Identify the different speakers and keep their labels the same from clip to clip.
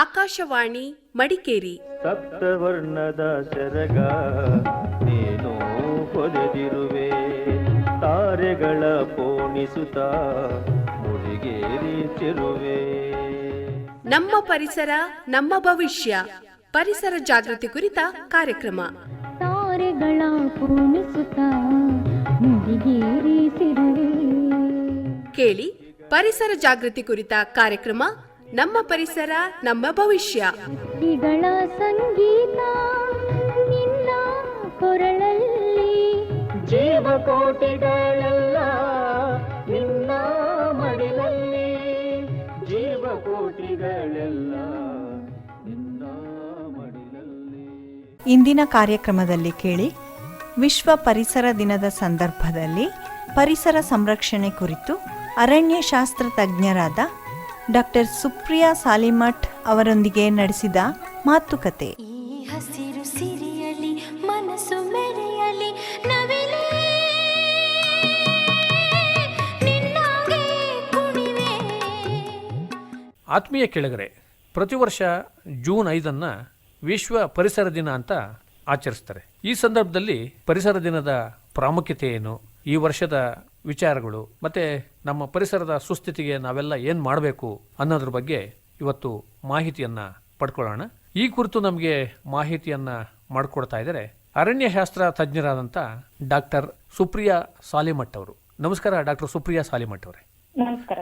Speaker 1: ಆಕಾಶವಾಣಿ ಮಡಿಕೇರಿ.
Speaker 2: ಸಪ್ತವರ್ಣದ ಸೆರಗ ನೀನು ಹೊದೆದಿರುವೆ ತಾರೆಗಳ ಪೋಣಿಸುತ್ತ ಮುಡಿಗೇರಿಸಿರುವೆ
Speaker 1: ನಮ್ಮ ಪರಿಸರ ನಮ್ಮ ಭವಿಷ್ಯ. ಪರಿಸರ ಜಾಗೃತಿ ಕುರಿತ ಕಾರ್ಯಕ್ರಮ.
Speaker 3: ತಾರೆಗಳ ಪೋಣಿಸುತ್ತ ಮುಡಿಗೇರಿಸಿರುವೆ
Speaker 1: ಕೇಳಿ ಪರಿಸರ ಜಾಗೃತಿ ಕುರಿತ ಕಾರ್ಯಕ್ರಮ ನಮ್ಮ ಪರಿಸರ ನಮ್ಮ ಭವಿಷ್ಯ.
Speaker 3: ಸಂಗೀತ ನಿನ್ನ ಕೊರಳಲ್ಲಿ.
Speaker 2: ಜೀವಕೋಟಿಗಳೆಲ್ಲ ನಿನ್ನ ಮಡಿಲಲ್ಲಿ. ಜೀವಕೋಟಿಗಳೆಲ್ಲ ನಿನ್ನ ಮಡಿಲಲ್ಲಿ.
Speaker 4: ಇಂದಿನ ಕಾರ್ಯಕ್ರಮದಲ್ಲಿ ಕೇಳಿ ವಿಶ್ವ ಪರಿಸರ ದಿನದ ಸಂದರ್ಭದಲ್ಲಿ ಪರಿಸರ ಸಂರಕ್ಷಣೆ ಕುರಿತು ಅರಣ್ಯಶಾಸ್ತ್ರ ತಜ್ಞರಾದ ಡಾಕ್ಟರ್ ಸುಪ್ರಿಯಾ ಸಾಲಿಮಠ್ ಅವರೊಂದಿಗೆ ನಡೆಸಿದ ಮಾತುಕತೆ.
Speaker 3: ಈ ಹಸಿರು ಸಿರಿಯಲಿ ಮನಸ್ಸು ಮೆರೆಯಲಿ ನವಿಲೇ ನಿನ್ನಾಗೆ ಕುಣಿವೆ.
Speaker 5: ಆತ್ಮೀಯ ಕೆಳಗರೆ ಪ್ರತಿ ವರ್ಷ ಜೂನ್ ಐದನ್ನು ವಿಶ್ವ ಪರಿಸರ ದಿನ ಅಂತ ಆಚರಿಸ್ತಾರೆ. ಈ ಸಂದರ್ಭದಲ್ಲಿ ಪರಿಸರ ದಿನದ ಪ್ರಾಮುಖ್ಯತೆ ಏನು ಈ ವರ್ಷದ ವಿಚಾರಗಳು ಮತ್ತೆ ನಮ್ಮ ಪರಿಸರದ ಸುಸ್ಥಿತಿಗೆ ನಾವೆಲ್ಲ ಏನು ಮಾಡಬೇಕು ಅನ್ನೋದ್ರ ಬಗ್ಗೆ ಇವತ್ತು ಮಾಹಿತಿಯನ್ನ ಪಡ್ಕೊಳ್ಳೋಣ. ಈ ಕುರಿತು ನಮಗೆ ಮಾಹಿತಿಯನ್ನ ಮಾಡಿಕೊಡ್ತಾ ಇದ್ದಾರೆ ಅರಣ್ಯಶಾಸ್ತ್ರ ತಜ್ಞರಾದಂಥ ಡಾಕ್ಟರ್ ಸುಪ್ರಿಯಾ ಸಾಲಿಮಠ್ ಅವರು. ನಮಸ್ಕಾರ ಡಾಕ್ಟರ್ ಸುಪ್ರಿಯಾ ಸಾಲಿಮಠ್ ಅವರೇ.
Speaker 6: ನಮಸ್ಕಾರ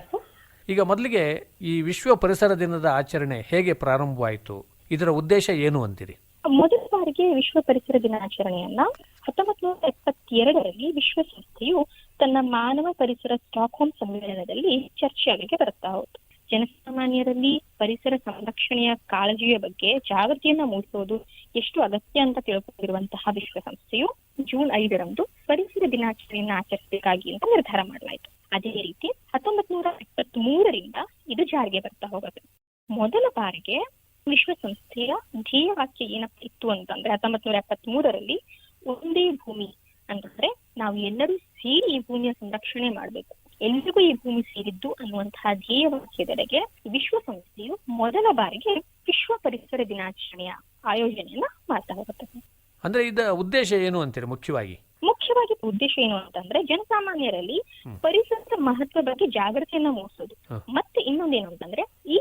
Speaker 5: ಈಗ ಮೊದಲಿಗೆ ಈ ವಿಶ್ವ ಪರಿಸರ ದಿನದ ಆಚರಣೆ ಹೇಗೆ ಪ್ರಾರಂಭವಾಯಿತು? ಇದರ ಉದ್ದೇಶ ಏನು ಅಂತೀರಿ?
Speaker 6: ಮೊದಲ ಬಾರಿಗೆ ವಿಶ್ವ ಪರಿಸರ ದಿನಾಚರಣೆಯನ್ನ ಹತ್ತೊಂಬತ್ತು ನೂರ ಎಪ್ಪತ್ತೆರಡರಲ್ಲಿ ವಿಶ್ವಸಂಸ್ಥೆಯು ತನ್ನ ಮಾನವ ಪರಿಸರ ಸ್ಟಾಕ್ಹೋಮ್ ಸಮ್ಮೇಳನದಲ್ಲಿ ಚರ್ಚೆಯಾಗಲಿಕ್ಕೆ ಬರ್ತಾ ಹೋಯ್ತು ಜನಸಾಮಾನ್ಯರಲ್ಲಿ ಪರಿಸರ ಸಂರಕ್ಷಣೆಯ ಕಾಳಜಿಯ ಬಗ್ಗೆ ಜಾಗೃತಿಯನ್ನ ಮೂಡಿಸುವುದು ಎಷ್ಟು ಅಗತ್ಯ ಅಂತ ತಿಳ್ಕೊಂಡಿರುವಂತಹ ವಿಶ್ವಸಂಸ್ಥೆಯು ಜೂನ್ ಐದರಂದು ಪರಿಸರ ದಿನಾಚರಣೆಯನ್ನು ಆಚರಿಸಬೇಕಾಗಿ ಅಂತ ನಿರ್ಧಾರ ಮಾಡಲಾಯಿತು. ಅದೇ ರೀತಿ ಹತ್ತೊಂಬತ್ ನೂರ ಇಪ್ಪತ್ತ್ ಮೂರರಿಂದ ಇದು ಜಾರಿಗೆ ಬರ್ತಾ ಹೋಗುತ್ತೆ ಮೊದಲ ಬಾರಿಗೆ ವಿಶ್ವಸಂಸ್ಥೆಯ ಧ್ಯೇಯ ವಾಕ್ಯ ಏನಪ್ಪ ಇತ್ತು ಅಂತಂದ್ರೆ ಹತ್ತೊಂಬತ್ ನೂರ ಎಪ್ಪತ್ತ್ ಮೂರರಲ್ಲಿ ಒಂದೇ ಭೂಮಿ ಅಂತಂದ್ರೆ ನಾವು ಎಲ್ಲರೂ ಸೇರಿ ಈ ಭೂಮಿಯ ಸಂರಕ್ಷಣೆ ಮಾಡಬೇಕು. ಎಲ್ರಿಗೂ ಈ ಭೂಮಿ ಸೇರಿದ್ದು ಅನ್ನುವಂತಹ ಧ್ಯೇಯ ವಾಕ್ಯದೆಡೆಗೆ ವಿಶ್ವಸಂಸ್ಥೆಯು ಮೊದಲ ಬಾರಿಗೆ ವಿಶ್ವ ಪರಿಸರ ದಿನಾಚರಣೆಯ ಆಯೋಜನೆಯನ್ನ ಮಾಡ್ತಾ ಹೋಗುತ್ತದೆ
Speaker 5: ಅಂದ್ರೆ ಇದರ ಉದ್ದೇಶ ಏನು ಅಂತೀರಿ ಮುಖ್ಯವಾಗಿ?
Speaker 6: ಮುಖ್ಯವಾಗಿ ಉದ್ದೇಶ ಏನು ಅಂತಂದ್ರೆ ಜನಸಾಮಾನ್ಯರಲ್ಲಿ ಪರಿಸರದ ಮಹತ್ವ ಬಗ್ಗೆ ಜಾಗೃತಿಯನ್ನ ಮೂಡಿಸೋದು. ಮತ್ತೆ ಇನ್ನೊಂದೇನು ಅಂತಂದ್ರೆ ಈ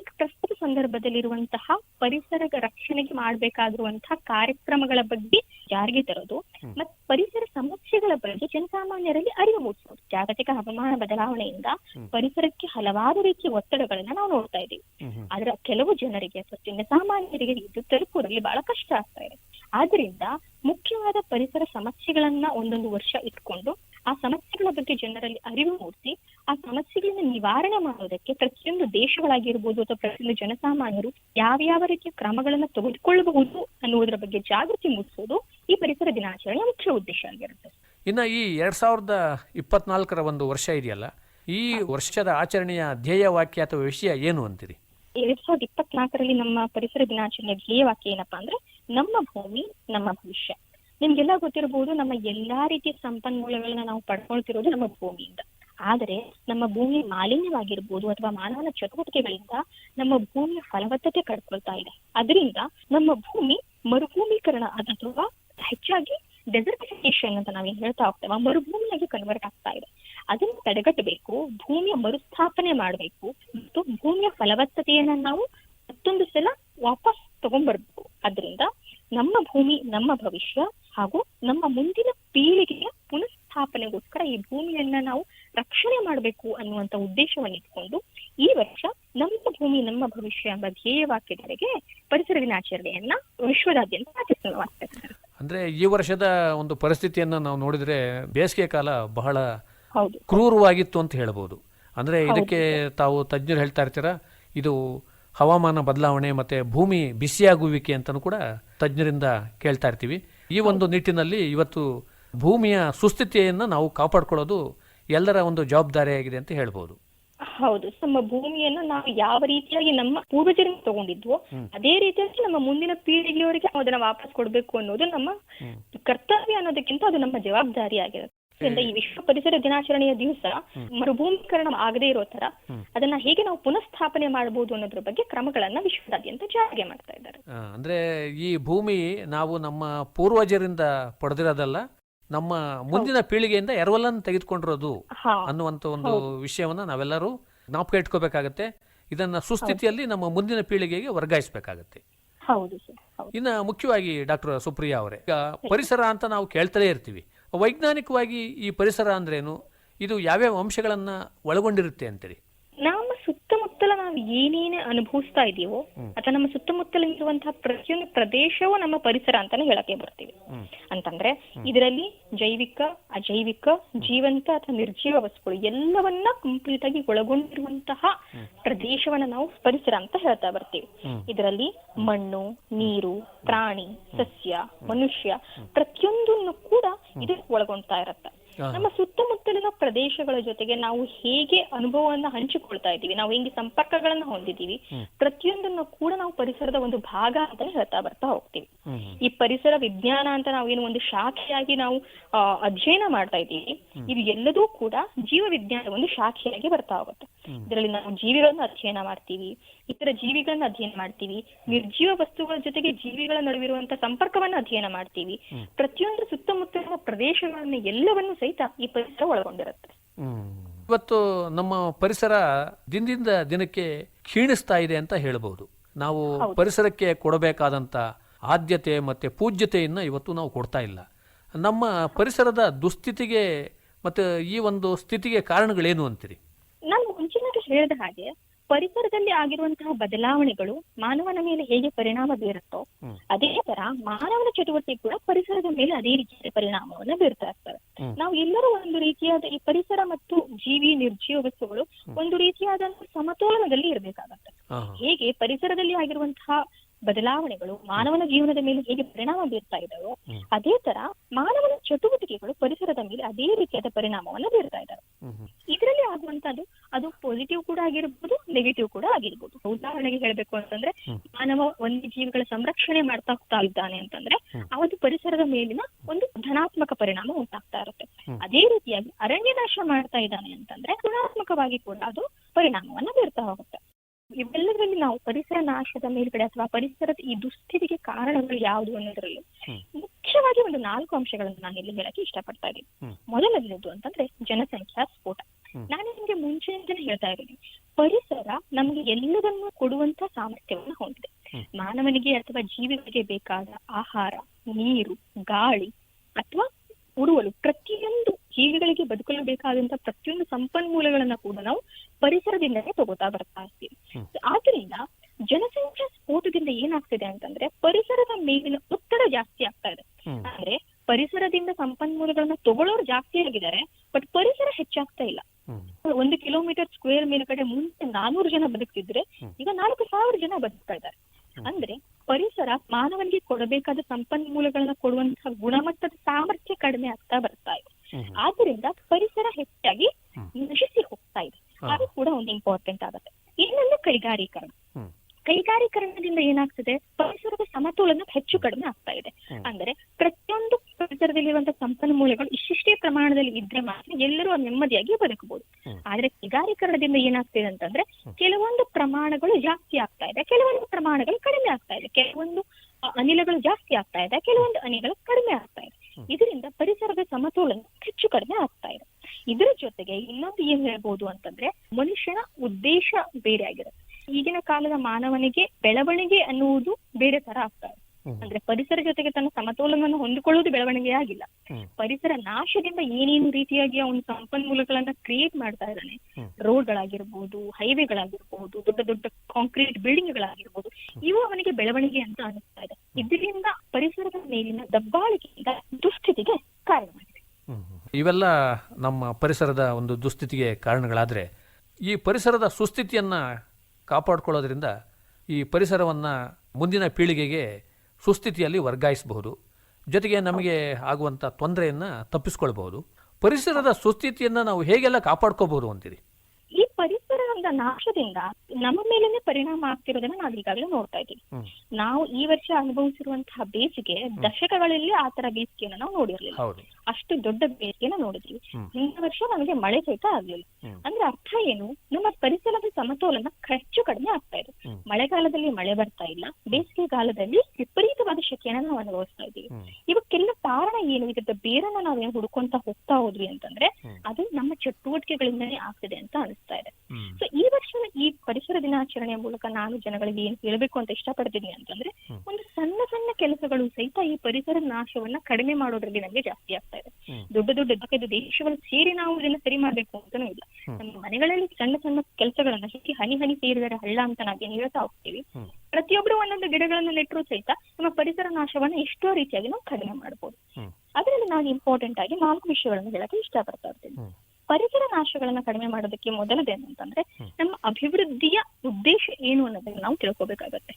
Speaker 6: ಸಂದರ್ಭದಲ್ಲಿರುವಂತಹ ಪರಿಸರ ರಕ್ಷಣೆಗೆ ಮಾಡಬೇಕಾಗಿರುವಂತಹ ಕಾರ್ಯಕ್ರಮಗಳ ಬಗ್ಗೆ ಜಾರಿಗೆ ತರೋದು ಮತ್ತೆ ಪರಿಸರ ಸಮಸ್ಯೆಗಳ ಬಗ್ಗೆ ಜನಸಾಮಾನ್ಯರಲ್ಲಿ ಅರಿವು ಮೂಡಿಸೋದು. ಜಾಗತಿಕ ಹವಾಮಾನ ಬದಲಾವಣೆಯಿಂದ ಪರಿಸರಕ್ಕೆ ಹಲವಾರು ರೀತಿಯ ಒತ್ತಡಗಳನ್ನ ನಾವು ನೋಡ್ತಾ ಇದ್ದೀವಿ. ಆದ್ರೆ ಕೆಲವು ಜನರಿಗೆ ಅಥವಾ ಜನಸಾಮಾನ್ಯರಿಗೆ ಇದು ತಲುಪುವುದರಲ್ಲಿ ಬಹಳ ಕಷ್ಟ ಆಗ್ತಾ ಇದೆ. ಆದ್ರಿಂದ ಮುಖ್ಯವಾದ ಪರಿಸರ ಸಮಸ್ಯೆಗಳನ್ನ ಒಂದೊಂದು ವರ್ಷ ಇಟ್ಕೊಂಡು ಆ ಸಮಸ್ಯೆಗಳ ಬಗ್ಗೆ ಜನರಲ್ಲಿ ಅರಿವು ಮೂಡಿಸಿ ಆ ಸಮಸ್ಯೆಗಳನ್ನ ನಿವಾರಣೆ ಮಾಡೋದಕ್ಕೆ ಪ್ರತಿಯೊಂದು ದೇಶಗಳಾಗಿರ್ಬೋದು ಅಥವಾ ಪ್ರತಿಯೊಂದು ಜನಸಾಮಾನ್ಯರು ಯಾವ ಯಾವ ರೀತಿಯ ಕ್ರಮಗಳನ್ನ ತೆಗೆದುಕೊಳ್ಳಬಹುದು ಅನ್ನುವುದರ ಬಗ್ಗೆ ಜಾಗೃತಿ ಮೂಡಿಸೋದು ಈ ಪರಿಸರ ದಿನಾಚರಣೆಯ ಮುಖ್ಯ ಉದ್ದೇಶ ಆಗಿರುತ್ತೆ.
Speaker 5: ಇನ್ನು ಈ ಎರಡ್ ಸಾವಿರದ ಇಪ್ಪತ್ನಾಲ್ಕರ ಒಂದು ವರ್ಷ ಇದೆಯಲ್ಲ ಈ ವರ್ಷದ ಆಚರಣೆಯ ಧ್ಯೇಯ ವಾಕ್ಯ ಅಥವಾ ವಿಷಯ ಏನು ಅಂತೀರಿ?
Speaker 6: ಎರಡ್ ಸಾವಿರದ ಇಪ್ಪತ್ನಾಲ್ಕರಲ್ಲಿ ನಮ್ಮ ಪರಿಸರ ದಿನಾಚರಣೆಯ ಧ್ಯೇಯ ವಾಕ್ಯ ಏನಪ್ಪಾ ಅಂದ್ರೆ ನಮ್ಮ ಭೂಮಿ ನಮ್ಮ ಭವಿಷ್ಯ. ನಿಮ್ಗೆಲ್ಲ ಗೊತ್ತಿರಬಹುದು ನಮ್ಮ ಎಲ್ಲಾ ರೀತಿಯ ಸಂಪನ್ಮೂಲಗಳನ್ನ ನಾವು ಪಡ್ಕೊಳ್ತಿರೋದು ನಮ್ಮ ಭೂಮಿಯಿಂದ. ಆದರೆ ನಮ್ಮ ಭೂಮಿ ಮಾಲಿನ್ಯವಾಗಿರ್ಬೋದು ಅಥವಾ ಮಾನವನ ಚಟುವಟಿಕೆಗಳಿಂದ ನಮ್ಮ ಭೂಮಿಯ ಫಲವತ್ತತೆ ಕಳ್ಕೊಳ್ತಾ ಇದೆ. ಅದರಿಂದ ನಮ್ಮ ಭೂಮಿ ಮರುಭೂಮೀಕರಣ ಅಥವಾ ಹೆಚ್ಚಾಗಿ ಡೆಸರ್ಟಿಫಿಕೇಶನ್ ಅಂತ ನಾವೇನ್ ಹೇಳ್ತಾ ಹೋಗ್ತೇವೆ, ಮರುಭೂಮಿಯಾಗಿ ಕನ್ವರ್ಟ್ ಆಗ್ತಾ ಇದೆ. ಅದನ್ನು ತಡೆಗಟ್ಟಬೇಕು, ಭೂಮಿಯ ಮರುಸ್ಥಾಪನೆ ಮಾಡಬೇಕು ಮತ್ತು ಭೂಮಿಯ ಫಲವತ್ತತೆಯನ್ನ ನಾವು ಮತ್ತೊಂದು ಸಲ ವಾಪಸ್ ತಗೊಂಡ್ಬರ್ಬೇಕು. ಅದರಿಂದ ನಮ್ಮ ಭೂಮಿ, ನಮ್ಮ ಭವಿಷ್ಯ ಹಾಗೂ ನಮ್ಮ ಮುಂದಿನ ಪೀಳಿಗೆಯ ಪುನಃಸ್ಥಾಪನೆಗೋಸ್ಕರ ಈ ಭೂಮಿಯನ್ನ ನಾವು ರಕ್ಷಣೆ ಮಾಡಬೇಕು ಅನ್ನುವಂತ ಉದ್ದೇಶವನ್ನು ಇಟ್ಕೊಂಡು ಈ ವರ್ಷ ನಮ್ಮ ಭೂಮಿ ನಮ್ಮ ಭವಿಷ್ಯ ಎಂಬ ಧ್ಯೇಯ ವಾಕ್ಯದವರೆಗೆ ಪರಿಸರ ದಿನಾಚರಣೆಯನ್ನ ವಿಶ್ವದಾದ್ಯಂತ ಆಚರಿಸಲಾಗ್ತದೆ
Speaker 5: ಅಂದ್ರೆ ಈ ವರ್ಷದ ಒಂದು ಪರಿಸ್ಥಿತಿಯನ್ನ ನಾವು ನೋಡಿದ್ರೆ ಬೇಸಿಗೆ ಕಾಲ ಬಹಳ ಕ್ರೂರವಾಗಿತ್ತು ಅಂತ ಹೇಳಬಹುದು ಅಂದ್ರೆ ಇದಕ್ಕೆ ತಾವು ತಜ್ಞರು ಹೇಳ್ತಾ ಇರ್ತೀರಾ? ಇದು ಹವಾಮಾನ ಬದಲಾವಣೆ ಮತ್ತೆ ಭೂಮಿ ಬಿಸಿಯಾಗುವಿಕೆ ಅಂತಲೂ ಕೂಡ ತಜ್ಞರಿಂದ ಕೇಳ್ತಾ ಇರ್ತೀವಿ. ಈ ಒಂದು ನಿಟ್ಟಿನಲ್ಲಿ ಇವತ್ತು ಭೂಮಿಯ ಸುಸ್ಥಿತಿಯನ್ನು ನಾವು ಕಾಪಾಡ್ಕೊಳ್ಳೋದು ಎಲ್ಲರ ಒಂದು ಜವಾಬ್ದಾರಿಯಾಗಿದೆ ಅಂತ ಹೇಳ್ಬೋದು.
Speaker 6: ಹೌದು. ನಮ್ಮ ಭೂಮಿಯನ್ನು ನಾವು ಯಾವ ರೀತಿಯಾಗಿ ನಮ್ಮ ಪೂರ್ವಜರಿಂದ ತಗೊಂಡಿದ್ವೋ ಅದೇ ರೀತಿಯಾಗಿ ನಮ್ಮ ಮುಂದಿನ ಪೀಳಿಗೆಯವರಿಗೆ ಅದನ್ನ ವಾಪಸ್ ಕೊಡ್ಬೇಕು ಅನ್ನೋದು ನಮ್ಮ ಕರ್ತವ್ಯ ಅನ್ನೋದಕ್ಕಿಂತ ಅದು ನಮ್ಮ ಜವಾಬ್ದಾರಿ ಆಗಿರುತ್ತೆ. ಈ ವಿಶ್ವ ಪರಿಸರ ದಿನಾಚರಣೆಯ ದಿವಸ ಮರುಭೂಮೀಕರಣ ಆಗದೇ ಇರೋ ತರ ಅದನ್ನ ಹೇಗೆ ನಾವು ಪುನಃಸ್ಥಾಪನೆ ಮಾಡಬಹುದು ಅನ್ನೋದ್ರ ಬಗ್ಗೆ ಕ್ರಮಗಳನ್ನ ವಿಶ್ವದಾದ್ಯಂತ ಜಾರಿಗೆ ಮಾಡ್ತಾ ಇದ್ದಾರೆ.
Speaker 5: ಅಂದ್ರೆ ಈ ಭೂಮಿ ನಾವು ನಮ್ಮ ಪೂರ್ವಜರಿಂದ ಪಡೆದಿರೋದಲ್ಲ ನಮ್ಮ ಮುಂದಿನ ಪೀಳಿಗೆಯಿಂದ ಎರವಲನ್ನು ತೆಗೆದುಕೊಂಡಿರೋದು
Speaker 6: ಅನ್ನುವಂತ
Speaker 5: ಅನ್ನುವಂಥ ಒಂದು ವಿಷಯವನ್ನ ನಾವೆಲ್ಲರೂ ಜ್ಞಾಪಕ ಇಟ್ಕೋಬೇಕಾಗತ್ತೆ. ಇದನ್ನ ಸುಸ್ಥಿತಿಯಲ್ಲಿ ನಮ್ಮ ಮುಂದಿನ ಪೀಳಿಗೆಗೆ ವರ್ಗಾಯಿಸಬೇಕಾಗತ್ತೆ. ಇನ್ನು ಮುಖ್ಯವಾಗಿ ಡಾಕ್ಟರ್ ಸುಪ್ರಿಯಾ ಅವರೇ ಈಗ ಪರಿಸರ ಅಂತ ನಾವು ಕೇಳ್ತಲೇ ಇರ್ತೀವಿ. ವೈಜ್ಞಾನಿಕವಾಗಿ ಈ ಪರಿಸರ ಅಂದ್ರೇನು? ಇದು ಯಾವ್ಯಾವ ಅಂಶಗಳನ್ನ ಒಳಗೊಂಡಿರುತ್ತೆ ಅಂತೇಳಿ?
Speaker 6: ನಮ್ಮ ಸುತ್ತಮುತ್ತಲ ನಾವು ಏನೇನು ಅನುಭವಿಸ್ತಾ ಇದೀವೋ ಅಥವಾ ನಮ್ಮ ಸುತ್ತಮುತ್ತಲ ಇರುವಂತಹ ಪ್ರತಿಯೊಂದು ಪ್ರದೇಶವೂ ನಮ್ಮ ಪರಿಸರ ಅಂತಾನೆ ಹೇಳಕ್ಕೆ ಬರ್ತೀವಿ. ಅಂತಂದ್ರೆ ಇದರಲ್ಲಿ ಜೈವಿಕ ಅಜೈವಿಕ ಜೀವಂತ ಅಥವಾ ನಿರ್ಜೀವ ವಸ್ತುಗಳು ಎಲ್ಲವನ್ನ ಕಂಪ್ಲೀಟ್ ಆಗಿ ಒಳಗೊಂಡಿರುವಂತಹ ಪ್ರದೇಶವನ್ನ ನಾವು ಪರಿಸರ ಅಂತ ಹೇಳ್ತಾ ಬರ್ತೀವಿ. ಇದರಲ್ಲಿ ಮಣ್ಣು ನೀರು ಪ್ರಾಣಿ ಸಸ್ಯ ಮನುಷ್ಯ ಪ್ರತಿಯೊಂದನ್ನು ಕೂಡ ಇದು ಒಳಗೊಂಡ್ತಾ ಇರತ್ತೆ. ನಮ್ಮ ಸುತ್ತಮುತ್ತಲಿನ ಪ್ರದೇಶಗಳ ಜೊತೆಗೆ ನಾವು ಹೇಗೆ ಅನುಭವವನ್ನ ಹಂಚಿಕೊಳ್ತಾ ಇದ್ದೀವಿ ನಾವು ಹೆಂಗೆ ಸಂಪರ್ಕಗಳನ್ನ ಹೊಂದಿದ್ದೀವಿ ಪ್ರತಿಯೊಂದನ್ನು ಕೂಡ ನಾವು ಪರಿಸರದ ಒಂದು ಭಾಗ ಅಂತಾನೆ ಹೇಳ್ತಾ ಬರ್ತಾ ಹೋಗ್ತೀವಿ. ಈ ಪರಿಸರ ವಿಜ್ಞಾನ ಅಂತ ನಾವು ಏನು ಒಂದು ಶಾಖೆಯಾಗಿ ನಾವು ಅಧ್ಯಯನ ಮಾಡ್ತಾ ಇದ್ದೀವಿ ಇದು ಎಲ್ಲದೂ ಕೂಡ ಜೀವ ವಿಜ್ಞಾನದ ಒಂದು ಶಾಖೆಯಾಗಿ ಬರ್ತಾ ಹೋಗುತ್ತೆ. ಇದರಲ್ಲಿ ನಾವು ಜೀವಿಗಳನ್ನ ಅಧ್ಯಯನ ಮಾಡ್ತೀವಿ ಇತರ ಜೀವಿಗಳನ್ನ ಅಧ್ಯಯನ ಮಾಡ್ತೀವಿ ನಿರ್ಜೀವ ವಸ್ತುಗಳ ಜೊತೆಗೆ ಜೀವಿಗಳ ನಡುವಿರುವಂತಹ ಸಂಪರ್ಕವನ್ನ ಅಧ್ಯಯನ ಮಾಡ್ತೀವಿ. ಪ್ರತಿಯೊಂದು ಸುತ್ತಮುತ್ತಲಿನ ಪ್ರದೇಶಗಳನ್ನ ಎಲ್ಲವನ್ನು ಸಹಿತ ಈ ಪರಿಸರ ಒಳಗೊಂಡಿರುತ್ತೆ.
Speaker 5: ಇವತ್ತು ನಮ್ಮ ಪರಿಸರ ದಿನದಿಂದ ದಿನಕ್ಕೆ ಕ್ಷೀಣಿಸ್ತಾ ಇದೆ ಅಂತ ಹೇಳಬಹುದು ನಾವು ಪರಿಸರಕ್ಕೆ ಕೊಡಬೇಕಾದಂತ ಆದ್ಯತೆ ಮತ್ತೆ ಪೂಜ್ಯತೆಯನ್ನ ಇವತ್ತು ನಾವು ಕೊಡ್ತಾ ಇಲ್ಲ. ನಮ್ಮ ಪರಿಸರದ ದುಸ್ಥಿತಿಗೆ ಮತ್ತೆ ಈ ಒಂದು ಸ್ಥಿತಿಗೆ ಕಾರಣಗಳೇನು ಅಂತೀರಿ?
Speaker 6: ಹೇಳಿದ ಹಾಗೆ ಪರಿಸರದಲ್ಲಿ ಆಗಿರುವಂತಹ ಬದಲಾವಣೆಗಳು ಮಾನವನ ಮೇಲೆ ಹೇಗೆ ಪರಿಣಾಮ ಬೀರುತ್ತೋ ಅದೇ ತರ ಮಾನವನ ಚಟುವಟಿಕೆ ಕೂಡ ಪರಿಸರದ ಮೇಲೆ ಅದೇ ರೀತಿಯ ಪರಿಣಾಮವನ್ನು ಬೀರ್ತಾ ಇರ್ತವೆ ನಾವು ಎಲ್ಲರೂ ಒಂದು ರೀತಿಯಾದ ಈ ಪರಿಸರ ಮತ್ತು ಜೀವಿ ನಿರ್ಜೀವ ವಸ್ತುಗಳು ಒಂದು ರೀತಿಯಾದ ಸಮತೋಲನದಲ್ಲಿ ಇರಬೇಕಾಗತ್ತೆ. ಹೇಗೆ ಪರಿಸರದಲ್ಲಿ ಆಗಿರುವಂತಹ ಬದಲಾವಣೆಗಳು ಮಾನವನ ಜೀವನದ ಮೇಲೆ ಹೇಗೆ ಪರಿಣಾಮ ಬೀರ್ತಾ ಇದ್ದಾವೋ ಅದೇ ತರ ಮಾನವನ ಚಟುವಟಿಕೆಗಳು ಪರಿಸರದ ಮೇಲೆ ಅದೇ ರೀತಿಯಾದ ಪರಿಣಾಮವನ್ನು ಬೀರ್ತಾ ಇದ್ದಾವೆ. ಇದರಲ್ಲಿ ಆಗುವಂತದ್ದು ಅದು ಪಾಸಿಟಿವ್ ಕೂಡ ಆಗಿರ್ಬೋದು ನೆಗೆಟಿವ್ ಕೂಡ ಆಗಿರ್ಬೋದು. ಉದಾಹರಣೆಗೆ ಹೇಳ್ಬೇಕು ಅಂತಂದ್ರೆ ಮಾನವ ವನ್ಯಜೀವಿಗಳ ಸಂರಕ್ಷಣೆ ಮಾಡ್ತಾ ಹೋಗ್ತಾ ಇದ್ದಾನೆ ಅಂತಂದ್ರೆ ಅವತ್ತು ಪರಿಸರದ ಮೇಲಿನ ಒಂದು ಧನಾತ್ಮಕ ಪರಿಣಾಮ ಉಂಟಾಗ್ತಾ ಇರುತ್ತೆ. ಅದೇ ರೀತಿಯಾಗಿ ಅರಣ್ಯ ನಾಶ ಮಾಡ್ತಾ ಇದ್ದಾನೆ ಅಂತಂದ್ರೆ ಋಣಾತ್ಮಕವಾಗಿ ಕೂಡ ಅದು ಪರಿಣಾಮವನ್ನ ಬೀರ್ತಾ ಹೋಗುತ್ತೆ. ಇವೆಲ್ಲದರಲ್ಲಿ ನಾವು ಪರಿಸರ ನಾಶದ ಮೇಲ್ಗಡೆ ಅಥವಾ ಪರಿಸರದ ಈ ದುಸ್ಥಿತಿಗೆ ಕಾರಣಗಳು ಯಾವುದು ಅನ್ನೋದ್ರಲ್ಲಿ ಮುಖ್ಯವಾಗಿ ಒಂದು ನಾಲ್ಕು ಅಂಶಗಳನ್ನು ನಾನು ಇಲ್ಲಿ ಹೇಳಕ್ಕೆ ಇಷ್ಟಪಡ್ತಾ ಇದ್ದೀನಿ. ಮೊದಲನೇದು ಅಂತಂದ್ರೆ ಜನಸಂಖ್ಯಾ ಸ್ಫೋಟ. ನಾನು ಮುಂಚೆಯಿಂದಲೇ ಹೇಳ್ತಾ ಇದ್ದೀನಿ. ಪರಿಸರ ನಮಗೆ ಎಲ್ಲದನ್ನೂ ಕೊಡುವಂತ ಸಾಮರ್ಥ್ಯವನ್ನು ಹೊಂದಿದೆ. ಮಾನವನಿಗೆ ಅಥವಾ ಜೀವಿಗಳಿಗೆ ಬೇಕಾದ ಆಹಾರ ನೀರು ಗಾಳಿ ಅಥವಾ ಉರುವಲು ಪ್ರತಿಯೊಂದು ಜೀವಿಗಳಿಗೆ ಬದುಕಲು ಬೇಕಾದಂತ ಪ್ರತಿಯೊಂದು ಸಂಪನ್ಮೂಲಗಳನ್ನ ಕೂಡ ನಾವು ಪರಿಸರದಿಂದಲೇ ತಗೋತಾ ಬರ್ತಾ ಇರ್ತೀವಿ. ಆದ್ರಿಂದ ಜನಸಂಖ್ಯಾ ಸ್ಫೋಟದಿಂದ ಏನಾಗ್ತಿದೆ ಅಂತಂದ್ರೆ ಪರಿಸರದ ಮೇಲಿನ ಒತ್ತಡ ಜಾಸ್ತಿ ಆಗ್ತಾ ಇದೆ. ಅಂದ್ರೆ ಪರಿಸರದಿಂದ ಸಂಪನ್ಮೂಲಗಳನ್ನ ತಗೊಳ್ಳೋರು ಜಾಸ್ತಿ ಆಗಿದ್ದಾರೆ ಬಟ್ ಪರಿಸರ ಹೆಚ್ಚಾಗ್ತಾ ಇಲ್ಲ. ಒಂದು ಕಿಲೋಮೀಟರ್ ಸ್ಕ್ವೇರ್ ಮೇಲ್ಗಡೆ ಮುಂಚೆ ನಾನೂರು ಜನ ಬದುಕ್ತಿದ್ರೆ ಈಗ ನಾಲ್ಕು ಸಾವಿರ ಜನ ಬದುಕ್ತಾ ಇದ್ದಾರೆ. ಅಂದ್ರೆ ಪರಿಸರ ಮಾನವನಿಗೆ ಕೊಡಬೇಕಾದ ಸಂಪನ್ಮೂಲಗಳನ್ನ ಕೊಡುವಂತಹ ಗುಣಮಟ್ಟದ ಸಾಮರ್ಥ್ಯ ಕಡಿಮೆ ಆಗ್ತಾ ಬರ್ತಾ ಇದೆ. ಆದ್ರಿಂದ ಪರಿಸರ ಹೆಚ್ಚಾಗಿ ನಶಿಸಿ ಹೋಗ್ತಾ ಇದೆ. ಅದು ಕೂಡ ಒಂದು ಇಂಪಾರ್ಟೆಂಟ್ ಆಗುತ್ತೆ. ಇನ್ನೊಂದು ಕೈಗಾರೀಕರಣ ಕೈಗಾರೀಕರಣದಿಂದ ಏನಾಗ್ತದೆ? ಪರಿಸರದ ಸಮತೋಲನ ಹೆಚ್ಚು ಕಡಿಮೆ ಆಗ್ತಾ ಇದೆ. ಅಂದ್ರೆ ಪ್ರತಿಯೊಂದು ಪರಿಸರದಲ್ಲಿರುವಂತಹ ಸಂಪನ್ಮೂಲಗಳು ಇಷ್ಟಿಷ್ಟೇ ಪ್ರಮಾಣದಲ್ಲಿ ಇದ್ರೆ ಮಾತ್ರ ಎಲ್ಲರೂ ನೆಮ್ಮದಿಯಾಗಿ ಬದುಕಬಹುದು ಆದ್ರೆ ಕೈಗಾರೀಕರಣದಿಂದ ಏನಾಗ್ತಿದೆ ಅಂತಂದ್ರೆ ಕೆಲವೊಂದು ಪ್ರಮಾಣಗಳು ಜಾಸ್ತಿ ಆಗ್ತಾ ಇದೆ ಕೆಲವೊಂದು ಪ್ರಮಾಣಗಳು ಕಡಿಮೆ ಆಗ್ತಾ ಇದೆ ಕೆಲವೊಂದು ಅನಿಲಗಳು ಜಾಸ್ತಿ ಆಗ್ತಾ ಇದೆ ಕೆಲವೊಂದು ಅನಿಲಗಳು ಕಡಿಮೆ ಆಗ್ತಾ ಇದೆ. ಇದರಿಂದ ಪರಿಸರದ ಸಮತೋಲನ ಹೆಚ್ಚು ಕಡಿಮೆ ಆಗ್ತಾ ಇದೆ. ಇದರ ಜೊತೆಗೆ ಇನ್ನೊಂದು ಏನ್ ಹೇಳ್ಬೋದು ಅಂತಂದ್ರೆ ಮನುಷ್ಯನ ಉದ್ದೇಶ ಬೇರೆ ಆಗಿರುತ್ತೆ. ಈಗಿನ ಕಾಲದ ಮಾನವನಿಗೆ ಬೆಳವಣಿಗೆ ಅನ್ನುವುದು ಬೇರೆ ತರ ಆಗ್ತಾ ಇದೆ. ಅಂದ್ರೆ ಪರಿಸರ ಜೊತೆಗೆ ತನ್ನ ಸಮತೋಲನವನ್ನು ಹೊಂದಿಕೊಳ್ಳುವುದು ಬೆಳವಣಿಗೆ ಆಗಿಲ್ಲ. ಪರಿಸರ ನಾಶದಿಂದ ಏನೇನು ರೀತಿಯಾಗಿ ಅವನು ಸಂಪನ್ಮೂಲಗಳನ್ನ ಕ್ರಿಯೇಟ್ ಮಾಡ್ತಾ ಇದ್ದಾನೆ. ರೋಡ್ಗಳಾಗಿರ್ಬೋದು ಹೈವೇಗಳಾಗಿರ್ಬೋದು ದೊಡ್ಡ ದೊಡ್ಡ ಕಾಂಕ್ರೀಟ್ ಬಿಲ್ಡಿಂಗ್ ಗಳಾಗಿರ್ಬಹುದು ಇವು ಅವನಿಗೆ ಬೆಳವಣಿಗೆ ಅಂತ ಅನಿಸ್ತಾ ಇದೆ. ಇದರಿಂದ ಪರಿಸರದ ಮೇಲಿನ ದಬ್ಬಾಳಿಕೆಯಿಂದ ದುಸ್ಥಿತಿಗೆ ಕಾರಣವಾಗಿದೆ.
Speaker 5: ಇವೆಲ್ಲ ನಮ್ಮ ಪರಿಸರದ ಒಂದು ದುಸ್ಥಿತಿಗೆ ಕಾರಣಗಳಾದ್ರೆ ಈ ಪರಿಸರದ ಸುಸ್ಥಿತಿಯನ್ನ ಕಾಪಾಡ್ಕೊಳ್ಳೋದ್ರಿಂದ ಈ ಪರಿಸರವನ್ನು ಮುಂದಿನ ಪೀಳಿಗೆಗೆ ಸುಸ್ಥಿತಿಯಲ್ಲಿ ವರ್ಗಾಯಿಸಬಹುದು. ಜೊತೆಗೆ ನಮಗೆ ಆಗುವಂಥ ತೊಂದರೆಯನ್ನು ತಪ್ಪಿಸ್ಕೊಳ್ಬಹುದು. ಪರಿಸರದ ಸುಸ್ಥಿತಿಯನ್ನು ನಾವು ಹೇಗೆಲ್ಲ ಕಾಪಾಡ್ಕೋಬಹುದು ಅಂತೀರಿ?
Speaker 6: ಈ ಪರಿಸರ ಪರಿಸರದ ನಾಶದಿಂದ ನಮ್ಮ ಮೇಲೇನೆ ಪರಿಣಾಮ ಆಗ್ತಿರೋದನ್ನ ನಾವು ಈಗಾಗಲೇ ನೋಡ್ತಾ ಇದ್ದೀವಿ. ನಾವು ಈ ವರ್ಷ ಅನುಭವಿಸಿರುವಂತಹ ಬೇಸಿಗೆ ದಶಕಗಳಲ್ಲಿ ಆ ತರ ಬೇಸಿಗೆಯನ್ನು ನಾವು ನೋಡಿರಲಿಲ್ಲ. ಅಷ್ಟು ದೊಡ್ಡ ಬೇಡಿಕೆನ ನೋಡಿದ್ವಿ. ಹಿಂದಿನ ವರ್ಷ ನಮಗೆ ಮಳೆ ಸಹಿತ ಆಗ್ಲಿಲ್ಲ. ಅಂದ್ರೆ ಅರ್ಥ ಏನು? ನಮ್ಮ ಪರಿಸರದ ಸಮತೋಲನ ಹೆಚ್ಚು ಕಡಿಮೆ ಆಗ್ತಾ ಇದೆ. ಮಳೆಗಾಲದಲ್ಲಿ ಮಳೆ ಬರ್ತಾ ಇಲ್ಲ. ಬೇಸಿಗೆಗಾಲದಲ್ಲಿ ವಿಪರೀತವಾದ ಶೆಕೆಯನ್ನ ನಾವು ಅನುಭವಿಸ್ತಾ ಇದ್ದೀವಿ. ಇವಕ್ಕೆಲ್ಲ ಕಾರಣ ಏನು? ಇದ್ರದ ಬೇರನ್ನ ನಾವೇನು ಹುಡ್ಕೊಂತ ಹೋಗ್ತಾ ಹೋದ್ವಿ ಅಂತಂದ್ರೆ ಅದು ನಮ್ಮ ಚಟುವಟಿಕೆಗಳಿಂದನೇ ಆಗ್ತಿದೆ ಅಂತ ಅನಿಸ್ತಾ ಇದೆ. ಸೊ ಈ ವರ್ಷ ಈ ಪರಿಸರ ದಿನಾಚರಣೆಯ ಮೂಲಕ ನಾನು ಜನಗಳಿಗೆ ಏನ್ ಹೇಳ್ಬೇಕು ಅಂತ ಇಷ್ಟಪಡ್ತೀನಿ ಅಂತಂದ್ರೆ ಒಂದು ಸಣ್ಣ ಸಣ್ಣ ಕೆಲಸಗಳು ಸಹಿತ ಈ ಪರಿಸರ ನಾಶವನ್ನ ಕಡಿಮೆ ಮಾಡೋದ್ರಲ್ಲಿ ನಮಗೆ ಜಾಸ್ತಿ ಆಗ್ತಾ ಇದೆ ದೊಡ್ಡ ದೊಡ್ಡ ದೇಶವನ್ನು ಸೇರಿ ನಾವು ಇದನ್ನ ಸರಿ ಮಾಡ್ಬೇಕು ಅಂತಾನೂ ಇಲ್ಲ ನಮ್ಮ ಮನೆಗಳಲ್ಲಿ ಸಣ್ಣ ಸಣ್ಣ ಕೆಲಸಗಳನ್ನ ಹೆಚ್ಚಿ ಹನಿ ಹನಿ ಸೇರಿದರೆ ಹಳ್ಳ ಅಂತ ನಾವೇನ್ ಹೇಳ್ತಾ ಹೋಗ್ತೀವಿ. ಪ್ರತಿಯೊಬ್ಬರು ಒಂದೊಂದು ಗಿಡಗಳನ್ನ ನೆಟ್ಟರು ಸಹಿತ ನಮ್ಮ ಪರಿಸರ ನಾಶವನ್ನ ಎಷ್ಟೋ ರೀತಿಯಾಗಿ ನಾವು ಕಡಿಮೆ ಮಾಡಬಹುದು. ಅದರಲ್ಲಿ ನಾನು ಇಂಪಾರ್ಟೆಂಟ್ ಆಗಿ ನಾಲ್ಕು ವಿಷಯಗಳನ್ನು ಹೇಳಕ್ಕೆ ಇಷ್ಟಪಡ್ತಾ ಇರ್ತೀನಿ. ಪರಿಸರ ನಾಶಗಳನ್ನ ಕಡಿಮೆ ಮಾಡೋದಕ್ಕೆ ಮೊದಲದೇನಂತಂದ್ರೆ
Speaker 5: ಅಂತಂದ್ರೆ
Speaker 6: ನಮ್ಮ ಅಭಿವೃದ್ಧಿಯ ಉದ್ದೇಶ ಏನು ಅನ್ನೋದನ್ನ ನಾವು ತಿಳ್ಕೊಬೇಕಾಗತ್ತೆ.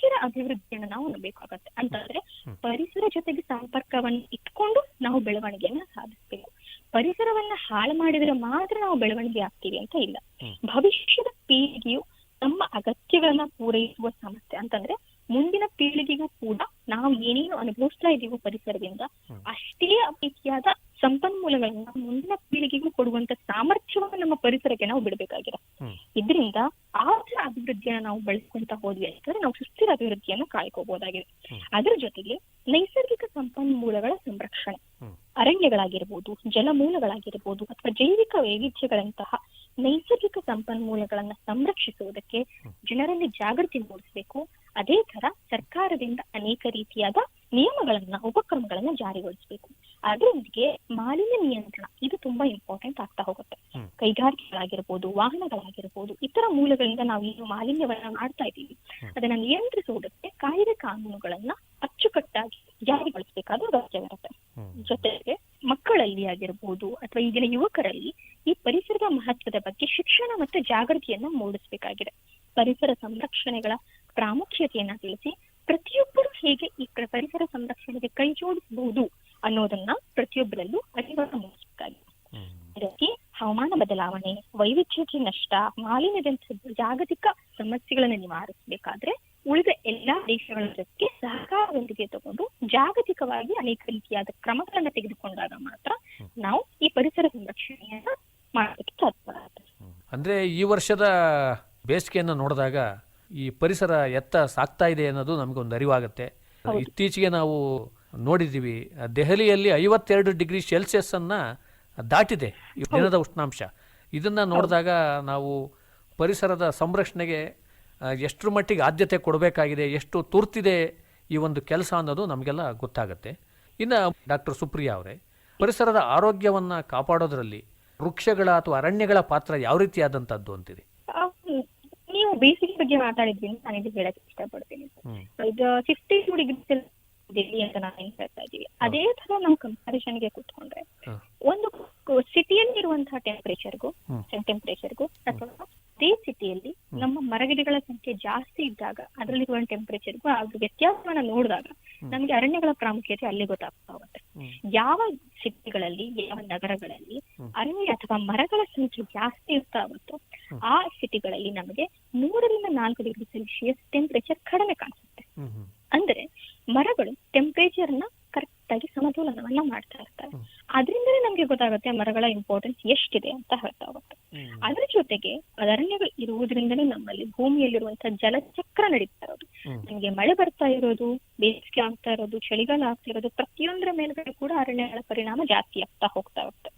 Speaker 6: ಸುಸ್ಥಿರ ಅಭಿವೃದ್ಧಿಯನ್ನು ನಾವು ನೋಡಬೇಕಾಗತ್ತೆ. ಅಂತಂದ್ರೆ. ಪರಿಸರ ಜೊತೆಗೆ ಸಂಪರ್ಕವನ್ನು ಇಟ್ಕೊಂಡು ನಾವು ಬೆಳವಣಿಗೆಯನ್ನ ಸಾಧಿಸ್ತೇವೆ ಪರಿಸರವನ್ನ ಹಾಳು ಮಾಡಿದ್ರೆ ಮಾತ್ರ ನಾವು ಬೆಳವಣಿಗೆ ಆಗ್ತೀವಿ ಅಂತ ಇಲ್ಲ. ಭವಿಷ್ಯದ ಪೀಳಿಗೆಯು ನಮ್ಮ ಅಗತ್ಯಗಳನ್ನ ಪೂರೈಸುವ ಸಮಸ್ಯೆ. ಅಂತಂದ್ರೆ ಮುಂದಿನ ಪೀಳಿಗೆಗೂ ಕೂಡ ನಾವು ಏನೇನು ಅನುಭವಿಸ್ತಾ ಇದೀವೋ ಪರಿಸರದಿಂದ ಅಷ್ಟೇ ರೀತಿಯಾದ ಸಂಪನ್ಮೂಲಗಳನ್ನ ಮುಂದಿನ ಪೀಳಿಗೆಗೂ ಕೊಡುವಂತ ಸಾಮರ್ಥ್ಯವನ್ನು ನಮ್ಮ ಪರಿಸರಕ್ಕೆ ನಾವು ಬಿಡಬೇಕಾಗಿದೆ ಇದರಿಂದ ಆದ್ರ ಅಭಿವೃದ್ಧಿಯನ್ನ ನಾವು ಬಳಸ್ಕೊಂತ ಹೋದ್ವಿ ಅಂತಂದ್ರೆ ನಾವು ಸುಸ್ಥಿರ ಅಭಿವೃದ್ಧಿಯನ್ನು ಕಾಯ್ಕೋಬಹುದಾಗಿದೆ. ಅದರ ಜೊತೆಗೆ ನೈಸರ್ಗಿಕ ಸಂಪನ್ಮೂಲಗಳ ಸಂರಕ್ಷಣೆ. ಅರಣ್ಯಗಳಾಗಿರ್ಬೋದು ಜಲಮೂಲಗಳಾಗಿರ್ಬೋದು ಅಥವಾ ಜೈವಿಕ ವೈವಿಧ್ಯಗಳಂತಹ ನೈಸರ್ಗಿಕ ಸಂಪನ್ಮೂಲಗಳನ್ನ ಸಂರಕ್ಷಿಸುವುದಕ್ಕೆ ಜನರಲ್ಲಿ ಜಾಗೃತಿ ಮೂಡಿಸಬೇಕು ಅದೇ ತರ ಸರ್ಕಾರದಿಂದ ಅನೇಕ ರೀತಿಯಾದ ನಿಯಮಗಳನ್ನ ಉಪಕ್ರಮಗಳನ್ನ ಜಾರಿಗೊಳಿಸಬೇಕು ಅದರೊಂದಿಗೆ ಮಾಲಿನ್ಯ ನಿಯಂತ್ರಣ ಇದು ತುಂಬಾ ಇಂಪಾರ್ಟೆಂಟ್ ಆಗ್ತಾ ಹೋಗುತ್ತೆ. ಕೈಗಾರಿಕೆಗಳಾಗಿರ್ಬೋದು ವಾಹನಗಳಾಗಿರ್ಬೋದು ಇತರ ಮೂಲಗಳಿಂದ ನಾವು ಏನು ಮಾಲಿನ್ಯವನ್ನ ಮಾಡ್ತಾ ಇದ್ದೀವಿ. ಅದನ್ನ ನಿಯಂತ್ರಿಸುವುದಕ್ಕೆ ಕಾಯ್ದೆ ಕಾನೂನುಗಳನ್ನ ಅಚ್ಚುಕಟ್ಟಾಗಿ ಜಾರಿಗೊಳಿಸಬೇಕಾದ ಅಗತ್ಯವಿರುತ್ತೆ
Speaker 5: ಹ್ಮ್.
Speaker 6: ಜೊತೆಗೆ ಮಕ್ಕಳಲ್ಲಿ ಆಗಿರ್ಬೋದು ಅಥವಾ ಈಗಿನ ಯುವಕರಲ್ಲಿ ಈ ಪರಿಸರದ ಮಹತ್ವದ ಬಗ್ಗೆ ಶಿಕ್ಷಣ ಮತ್ತು ಜಾಗೃತಿಯನ್ನ ಮೂಡಿಸಬೇಕಾಗಿದೆ. ಪರಿಸರ ಸಂರಕ್ಷಣೆಗಳ ಪ್ರಾಮುಖ್ಯತೆಯನ್ನ ತಿಳಿಸಿ ಪ್ರತಿಯೊಬ್ಬರು ಹೇಗೆ ಈ ಪರಿಸರ ಸಂರಕ್ಷಣೆಗೆ ಕೈ ಜೋಡಿಸಬಹುದು ಅನ್ನೋದನ್ನ ಪ್ರತಿಯೊಬ್ಬರಲ್ಲೂ ಅರಿವನ್ನು ಮೂಡಿಸಬೇಕಾಗಿದೆ. ಹವಾಮಾನ ಬದಲಾವಣೆ ವೈವಿಧ್ಯತೆ ನಷ್ಟ ಮಾಲಿನ್ಯದಂತಹ ಜಾಗತಿಕ ಸಮಸ್ಯೆಗಳನ್ನು ನಿವಾರಿಸಬೇಕಾದ್ರೆ ಉಳಿದ ಎಲ್ಲಾ ದೇಶಗಳ ಜೊತೆಗೆ ಸಹಕಾರದೊಂದಿಗೆ ತಗೊಂಡು ಜಾಗತಿಕವಾಗಿ ಅನೇಕ ರೀತಿಯಾದ ಕ್ರಮಗಳನ್ನ ತೆಗೆದುಕೊಂಡಾಗ ಮಾತ್ರ ನಾವು ಈ ಪರಿಸರ ಸಂರಕ್ಷಣೆಯನ್ನ ಮಾಡೋದಕ್ಕೆ ಸಾಧ್ಯವಾಗುತ್ತೆ.
Speaker 5: ಅಂದ್ರೆ ಈ ವರ್ಷದ ಬೇಸಿಗೆಯನ್ನು ನೋಡಿದಾಗ ಈ ಪರಿಸರ ಎತ್ತ ಸಾಕ್ತಾ ಇದೆ ಅನ್ನೋದು ಒಂದು ಅರಿವಾಗುತ್ತೆ. ಇತ್ತೀಚೆಗೆ ನಾವು ನೋಡಿದ್ದೀವಿ ದೆಹಲಿಯಲ್ಲಿ ಐವತ್ತೆರಡು ಡಿಗ್ರಿ ಸೆಲ್ಸಿಯಸ್ ಅನ್ನ ದಾಟಿದೆ. ಈ ದಿನದ ಉಷ್ಣಾಂಶ. ಇದನ್ನ ನೋಡಿದಾಗ ನಾವು ಪರಿಸರದ ಸಂರಕ್ಷಣೆಗೆ ಎಷ್ಟರ ಮಟ್ಟಿಗೆ ಆದ್ಯತೆ ಕೊಡಬೇಕಾಗಿದೆ ಎಷ್ಟು ತುರ್ತಿದೆ ಈ ಒಂದು ಕೆಲಸ ಅನ್ನೋದು ನಮಗೆಲ್ಲ ಗೊತ್ತಾಗುತ್ತೆ. ಇನ್ನು ಡಾಕ್ಟರ್ ಸುಪ್ರಿಯಾ ಅವರೇ ಪರಿಸರದ ಆರೋಗ್ಯವನ್ನ ಕಾಪಾಡೋದ್ರಲ್ಲಿ ವೃಕ್ಷಗಳ ಅಥವಾ ಅರಣ್ಯಗಳ ಪಾತ್ರ ಯಾವ ರೀತಿಯಾದಂಥದ್ದು ಅಂತೀರಿ?
Speaker 6: ನೀವು ಬೇಸಿಗೆ ಬಗ್ಗೆ ಮಾತಾಡಿದ್ವಿ ನಾನು ಇದು ಹೇಳಕ್ ಇಷ್ಟಪಡ್ತೀನಿ. ಇದು ಫಿಫ್ಟಿ ಟೂ ಡಿಗ್ರಿ ಡೆಲ್ಲಿ ಅಂತ ನಾವು ಏನ್ ಹೇಳ್ತಾ ಇದೀವಿ ಅದೇ ತರ ನಾವು ಕಂಪ್ಯಾರಿಸನ್ಗೆ ಕೂತ್ಕೊಂಡ್ರೆ. ಒಂದು ಸಿಟಿಯಲ್ಲಿ ಇರುವಂತಹ ಟೆಂಪರೇಚರ್ಗೂ
Speaker 5: ಸೆಂಟ್
Speaker 6: ಟೆಂಪರೇಚರ್ಗೂ ಅಥವಾ ಅದೇ ಸಿಟಿಯಲ್ಲಿ ನಮ್ಮ ಮರಗಿಡಗಳ ಸಂಖ್ಯೆ ಜಾಸ್ತಿ ಇದ್ದಾಗ ಅದರಲ್ಲಿರುವ ಟೆಂಪರೇಚರ್ಗೂ ಅದ್ರ ವ್ಯತ್ಯಾಸವನ್ನ ನೋಡಿದಾಗ ನಮ್ಗೆ ಅರಣ್ಯಗಳ ಪ್ರಾಮುಖ್ಯತೆ ಅಲ್ಲಿ ಗೊತ್ತಾಗ್ತಾ ಹೋಗುತ್ತೆ. ಯಾವ ಸಿಟಿಗಳಲ್ಲಿ ಯಾವ ನಗರಗಳಲ್ಲಿ ಅರಣ್ಯ ಅಥವಾ ಮರಗಳ ಸಂಖ್ಯೆ ಜಾಸ್ತಿ ಇರ್ತಾ ಹೋಗುತ್ತೋ ಆ ಸಿಟಿಗಳಲ್ಲಿ ನಮಗೆ ಮೂರರಿಂದ ನಾಲ್ಕು ಡಿಗ್ರಿ ಸೆಲ್ಸಿಯಸ್ ಟೆಂಪರೇಚರ್ ಕಡಿಮೆ ಕಾಣಿಸುತ್ತೆ. ಅಂದ್ರೆ ಮರಗಳು ಟೆಂಪರೇಚರ್ನ ಕರೆಕ್ಟ್ ಆಗಿ ಸಮತೋಲನವನ್ನ ಮಾಡ್ತಾ ಇರ್ತಾರೆ. ಅದರಿಂದಲೇ ನಮ್ಗೆ ಗೊತ್ತಾಗುತ್ತೆ ಮರಗಳ ಇಂಪಾರ್ಟೆನ್ಸ್ ಎಷ್ಟಿದೆ ಅಂತ ಹೇಳ್ತಾ ಹೋಗುತ್ತೆ. ಅದರ ಜೊತೆಗೆ ಅರಣ್ಯಗಳು ಇರುವುದರಿಂದಲೇ ನಮ್ಮಲ್ಲಿ ಭೂಮಿಯಲ್ಲಿರುವಂತಹ ಜಲಚಕ್ರ ನಡೀತಾ ಇರೋದು. ನಮ್ಗೆ ಮಳೆ ಬರ್ತಾ ಇರೋದು ಬೇಸಿಗೆ ಆಗ್ತಾ ಇರೋದು ಚಳಿಗಾಲ ಆಗ್ತಾ ಇರೋದು ಪ್ರತಿಯೊಂದರ ಮೇಲ್ಗಡೆ ಕೂಡ ಅರಣ್ಯಗಳ ಪರಿಣಾಮ ಜಾಸ್ತಿ ಆಗ್ತಾ ಹೋಗ್ತಾ ಹೋಗುತ್ತೆ.